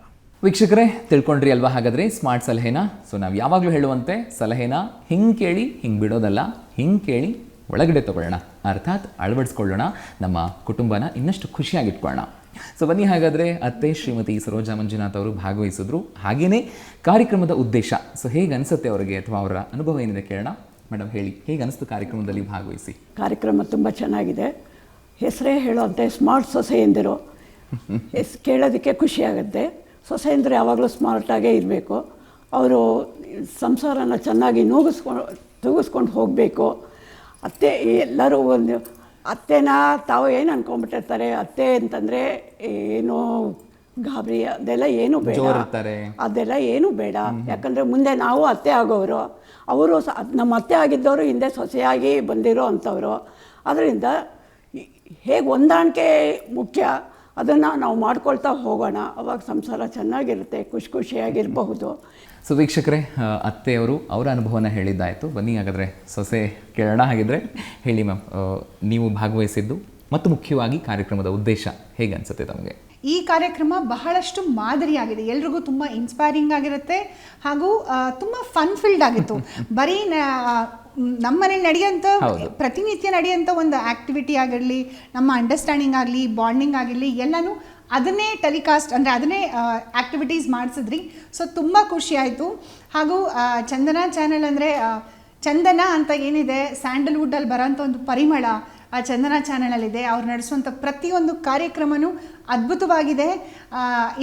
ವೀಕ್ಷಕರೇ ತಿಳ್ಕೊಂಡ್ರಿ ಅಲ್ವಾ ಹಾಗಾದರೆ ಸ್ಮಾರ್ಟ್ ಸಲಹೆನ? ಸೊ ನಾವು ಯಾವಾಗಲೂ ಹೇಳುವಂತೆ ಸಲಹೆನ ಹಿಂಗೆ ಕೇಳಿ ಹಿಂಗೆ ಬಿಡೋದಲ್ಲ ಹಿಂಗೆ ಕೇಳಿ ಒಳಗಡೆ ತಗೊಳ್ಳೋಣ. ಅರ್ಥಾತ್ ಅಳವಡಿಸ್ಕೊಳ್ಳೋಣ ನಮ್ಮ ಕುಟುಂಬನ ಇನ್ನಷ್ಟು ಖುಷಿಯಾಗಿಟ್ಕೊಳ್ಳೋಣ ಸೊ ಬನ್ನಿ ಹಾಗಾದರೆ ಅತ್ತೆ ಶ್ರೀಮತಿ ಸರೋಜಾ ಮಂಜುನಾಥ್ ಅವರು ಭಾಗವಹಿಸಿದ್ರು. ಹಾಗೆಯೇ ಕಾರ್ಯಕ್ರಮದ ಉದ್ದೇಶ. ಸೊ ಹೇಗೆ ಅನಿಸುತ್ತೆ ಅವರಿಗೆ ಅಥವಾ ಅವರ ಅನುಭವ ಏನಿದೆ ಕೇಳೋಣ. ಮೇಡಮ್ ಹೇಳಿ ಹೇಗೆ ಅನಿಸ್ತು ಕಾರ್ಯಕ್ರಮದಲ್ಲಿ ಭಾಗವಹಿಸಿ? ಕಾರ್ಯಕ್ರಮ ತುಂಬ ಚೆನ್ನಾಗಿದೆ. ಹೆಸರೇ ಹೇಳುವಂತೆ ಸ್ಮಾರ್ಟ್ ಸೊಸೆಯಂದಿರು ಹೆಸ್ ಕೇಳೋದಕ್ಕೆ ಖುಷಿಯಾಗುತ್ತೆ. ಸೊಸೆಯಂದ್ರೆ ಯಾವಾಗಲೂ ಸ್ಮಾರ್ಟಾಗೇ ಇರಬೇಕು. ಅವರು ಸಂಸಾರನ ಚೆನ್ನಾಗಿ ನೂಗಿಸ್ಕೊಂಡು ತೂಗಿಸ್ಕೊಂಡು ಹೋಗಬೇಕು. ಅತ್ತೆ ಎಲ್ಲರೂ ಒಂದು ಅತ್ತೆನ ತಾವು ಏನು ಅನ್ಕೊಂಡ್ಬಿಟ್ಟಿರ್ತಾರೆ? ಅತ್ತೆ ಅಂತಂದರೆ ಏನು ಗಾಬರಿ ಅದೆಲ್ಲ ಏನು ಬೇಡ. ಅದೆಲ್ಲ ಏನು ಬೇಡ. ಯಾಕಂದರೆ ಮುಂದೆ ನಾವು ಅತ್ತೆ ಆಗೋರು. ಅವರು ಸ ನಮ್ಮ ಅತ್ತೆ ಆಗಿದ್ದವರು ಹಿಂದೆ ಸೊಸೆಯಾಗಿ ಬಂದಿರೋ ಅಂಥವ್ರು. ಅದರಿಂದ ಹೇಗೆ ಹೊಂದಾಣಿಕೆ ಮುಖ್ಯ? ಅದನ್ನು ನಾವು ಮಾಡ್ಕೊಳ್ತಾ ಹೋಗೋಣ. ಅವಾಗ ಸಂಸಾರ ಚೆನ್ನಾಗಿರುತ್ತೆ ಖುಷಿ ಖುಷಿಯಾಗಿರಬಹುದು. ಸೊ ವೀಕ್ಷಕರೇ ಅತ್ತೆಯವರು ಅವರ ಅನುಭವನ ಹೇಳಿದ್ದಾಯಿತು. ಬನ್ನಿ ಹಾಗಾದರೆ ಸೊಸೆ ಕೇಳೋಣ ಹಾಗಿದ್ರೆ ಹೇಳಿ ಮ್ಯಾಮ್ ನೀವು ಭಾಗವಹಿಸಿದ್ದು ಮತ್ತು ಮುಖ್ಯವಾಗಿ ಕಾರ್ಯಕ್ರಮದ ಉದ್ದೇಶ ಹೇಗೆ ಅನಿಸುತ್ತೆ ತಮಗೆ? ಈ ಕಾರ್ಯಕ್ರಮ ಬಹಳಷ್ಟು ಮಾದರಿಯಾಗಿದೆ. ಎಲ್ರಿಗೂ ತುಂಬ ಇನ್ಸ್ಪೈರಿಂಗ್ ಆಗಿರುತ್ತೆ ಹಾಗೂ ತುಂಬ ಫನ್ ಫಿಲ್ಡ್ ಆಗಿತ್ತು. ಬರೀ ನಮ್ಮ ಮನೇಲಿ ನಡೆಯೋಂಥ ಪ್ರತಿನಿತ್ಯ ನಡೆಯೋಂಥ ಒಂದು ಆಕ್ಟಿವಿಟಿ ಆಗಿರಲಿ ನಮ್ಮ ಅಂಡರ್ಸ್ಟ್ಯಾಂಡಿಂಗ್ ಆಗಲಿ ಬಾಂಡಿಂಗ್ ಆಗಿರಲಿ ಎಲ್ಲನೂ ಅದನ್ನೇ ಟೆಲಿಕಾಸ್ಟ್ ಅಂದರೆ ಅದನ್ನೇ ಆ್ಯಕ್ಟಿವಿಟೀಸ್ ಮಾಡಿಸಿದ್ರಿ. ಸೊ ತುಂಬ ಖುಷಿ ಆಯಿತು. ಹಾಗೂ ಚಂದನ ಚಾನೆಲ್ ಅಂದರೆ ಚಂದನ ಅಂತ ಏನಿದೆ ಸ್ಯಾಂಡಲ್ವುಡ್ಡಲ್ಲಿ ಬರೋಂಥ ಒಂದು ಪರಿಮಳ ಆ ಚಂದನ ಚಾನಲಲ್ಲಿದೆ ಅವ್ರು ನಡೆಸುವಂಥ ಪ್ರತಿಯೊಂದು ಕಾರ್ಯಕ್ರಮನೂ ಅದ್ಭುತವಾಗಿದೆ.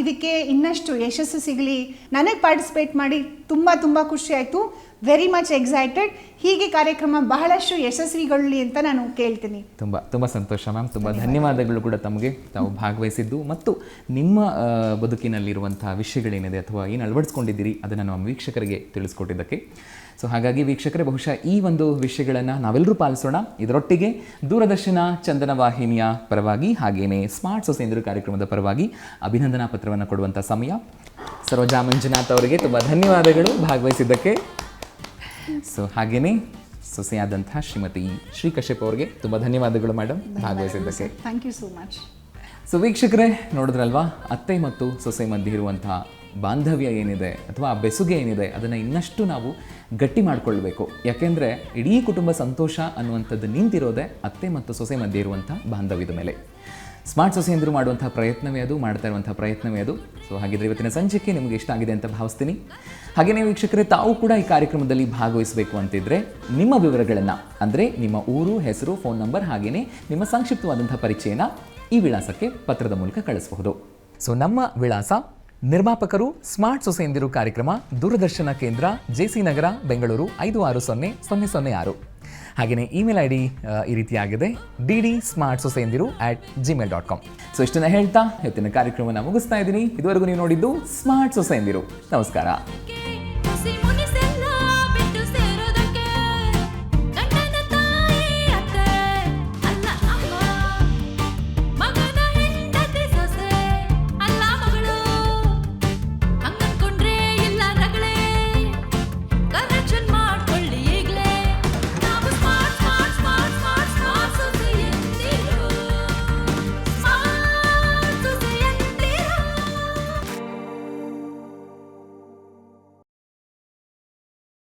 ಇದಕ್ಕೆ ಇನ್ನಷ್ಟು ಯಶಸ್ಸು ಸಿಗಲಿ. ನನಗೆ ಪಾರ್ಟಿಸಿಪೇಟ್ ಮಾಡಿ ತುಂಬ ತುಂಬ ಖುಷಿ ಆಯಿತು. ವೆರಿ ಮಚ್ ಎಕ್ಸೈಟೆಡ್ ಹೀಗೆ ಕಾರ್ಯಕ್ರಮ ಬಹಳಷ್ಟು ಯಶಸ್ವಿಗೊಳ್ಳಿ ಅಂತ ನಾನು ಕೇಳ್ತೀನಿ. ತುಂಬ ತುಂಬ ಸಂತೋಷ ಮ್ಯಾಮ್. ತುಂಬ ಧನ್ಯವಾದಗಳು ಕೂಡ ತಮಗೆ. ತಾವು ಭಾಗವಹಿಸಿದ್ದು ಮತ್ತು ನಿಮ್ಮ ಬದುಕಿನಲ್ಲಿರುವಂತಹ ವಿಷಯಗಳೇನಿದೆ ಅಥವಾ ಏನು ಅಳವಡಿಸ್ಕೊಂಡಿದ್ದೀರಿ ಅದನ್ನು ನಮ್ಮ ವೀಕ್ಷಕರಿಗೆ ತಿಳಿಸ್ಕೊಟ್ಟಿದ್ದಕ್ಕೆ. ಸೊ ಹಾಗಾಗಿ ವೀಕ್ಷಕರೇ, ಬಹುಶಃ ಈ ಒಂದು ವಿಷಯಗಳನ್ನು ನಾವೆಲ್ಲರೂ ಪಾಲಿಸೋಣ. ಇದರೊಟ್ಟಿಗೆ ದೂರದರ್ಶನ ಚಂದನ ವಾಹಿನಿಯ ಪರವಾಗಿ ಹಾಗೆಯೇ ಸ್ಮಾರ್ಟ್ ಸೊಸೇಂದ್ರ ಕಾರ್ಯಕ್ರಮದ ಪರವಾಗಿ ಅಭಿನಂದನಾ ಪತ್ರವನ್ನು ಕೊಡುವಂಥ ಸಮಯ. ಸರೋಜಾ ಮಂಜುನಾಥ್ ಅವರಿಗೆ ತುಂಬ ಧನ್ಯವಾದಗಳು ಭಾಗವಹಿಸಿದ್ದಕ್ಕೆ. ಸೊ ಹಾಗೆಯೇ ಸೊಸೆಯಾದಂತಹ ಶ್ರೀಮತಿ ಶ್ರೀ ಕಶ್ಯಪ್ ಅವರಿಗೆ ತುಂಬ ಧನ್ಯವಾದಗಳು madam ಭಾಗವಹಿಸಿದ್ದಕ್ಕೆ. Thank you so much so ವೀಕ್ಷಕರೇ ನೋಡಿದ್ರಲ್ವಾ? ಅತ್ತೆ ಮತ್ತು ಸೊಸೆ ಮಧ್ಯೆ ಇರುವಂತಹ ಬಾಂಧವ್ಯ ಏನಿದೆ ಅಥವಾ ಆ ಬೆಸುಗೆ ಏನಿದೆ ಅದನ್ನು ಇನ್ನಷ್ಟು ನಾವು ಗಟ್ಟಿ ಮಾಡಿಕೊಳ್ಬೇಕು. ಯಾಕೆಂದರೆ ಇಡೀ ಕುಟುಂಬ ಸಂತೋಷ ಅನ್ನುವಂಥದ್ದು ನಿಂತಿರೋದೇ ಅತ್ತೆ ಮತ್ತು ಸೊಸೆ ಮಧ್ಯೆ ಇರುವಂಥ ಬಾಂಧವ್ಯದ ಮೇಲೆ. ಸ್ಮಾರ್ಟ್ ಸೊಸೆಯಂದರು ಮಾಡುವಂಥ ಪ್ರಯತ್ನವೇ ಅದು, ಮಾಡ್ತಾ ಇರುವಂಥ ಪ್ರಯತ್ನವೇ ಅದು. ಸೊ ಹಾಗಿದ್ರೆ ಇವತ್ತಿನ ಸಂಚಿಕೆ ನಿಮಗೆ ಇಷ್ಟ ಆಗಿದೆ ಅಂತ ಭಾವಿಸ್ತೀನಿ. ಹಾಗೆಯೇ ವೀಕ್ಷಕರೇ, ತಾವು ಕೂಡ ಈ ಕಾರ್ಯಕ್ರಮದಲ್ಲಿ ಭಾಗವಹಿಸಬೇಕು ಅಂತಿದ್ರೆ ನಿಮ್ಮ ವಿವರಗಳನ್ನು, ಅಂದರೆ ನಿಮ್ಮ ಊರು, ಹೆಸರು, ಫೋನ್ ನಂಬರ್ ಹಾಗೆಯೇ ನಿಮ್ಮ ಸಂಕ್ಷಿಪ್ತವಾದಂಥ ಪರಿಚಯನ ಈ ವಿಳಾಸಕ್ಕೆ ಪತ್ರದ ಮೂಲಕ ಕಳಿಸಬಹುದು. ಸೊ ನಮ್ಮ ವಿಳಾಸ ನಿರ್ಮಾಪಕರು ಸ್ಮಾರ್ಟ್ ಸೊಸೆಯಂದಿರು ಕಾರ್ಯಕ್ರಮ, ದೂರದರ್ಶನ ಕೇಂದ್ರ ಜೆಸಿ ನಗರ, ಬೆಂಗಳೂರು ಐದು ಆರು ಸೊನ್ನೆ ಸೊನ್ನೆ ಸೊನ್ನೆ ಆರು. ಹಾಗೆಯೇ ಇಮೇಲ್ ಐ ಡಿ ಈ ರೀತಿಯಾಗಿದೆ D D smart ಸೊಸೆಯಂದಿರು at gmail dot com so ಇಷ್ಟನ್ನು ಹೇಳ್ತಾ, ಇವತ್ತಿನ ಕಾರ್ಯಕ್ರಮವನ್ನು ಮುಗಿಸ್ತಾ ಇದ್ದೀನಿ. ಇದುವರೆಗೂ ನೀವು ನೋಡಿದ್ದು ಸ್ಮಾರ್ಟ್ ಸೊಸೆಯಂದಿರು ನಮಸ್ಕಾರ.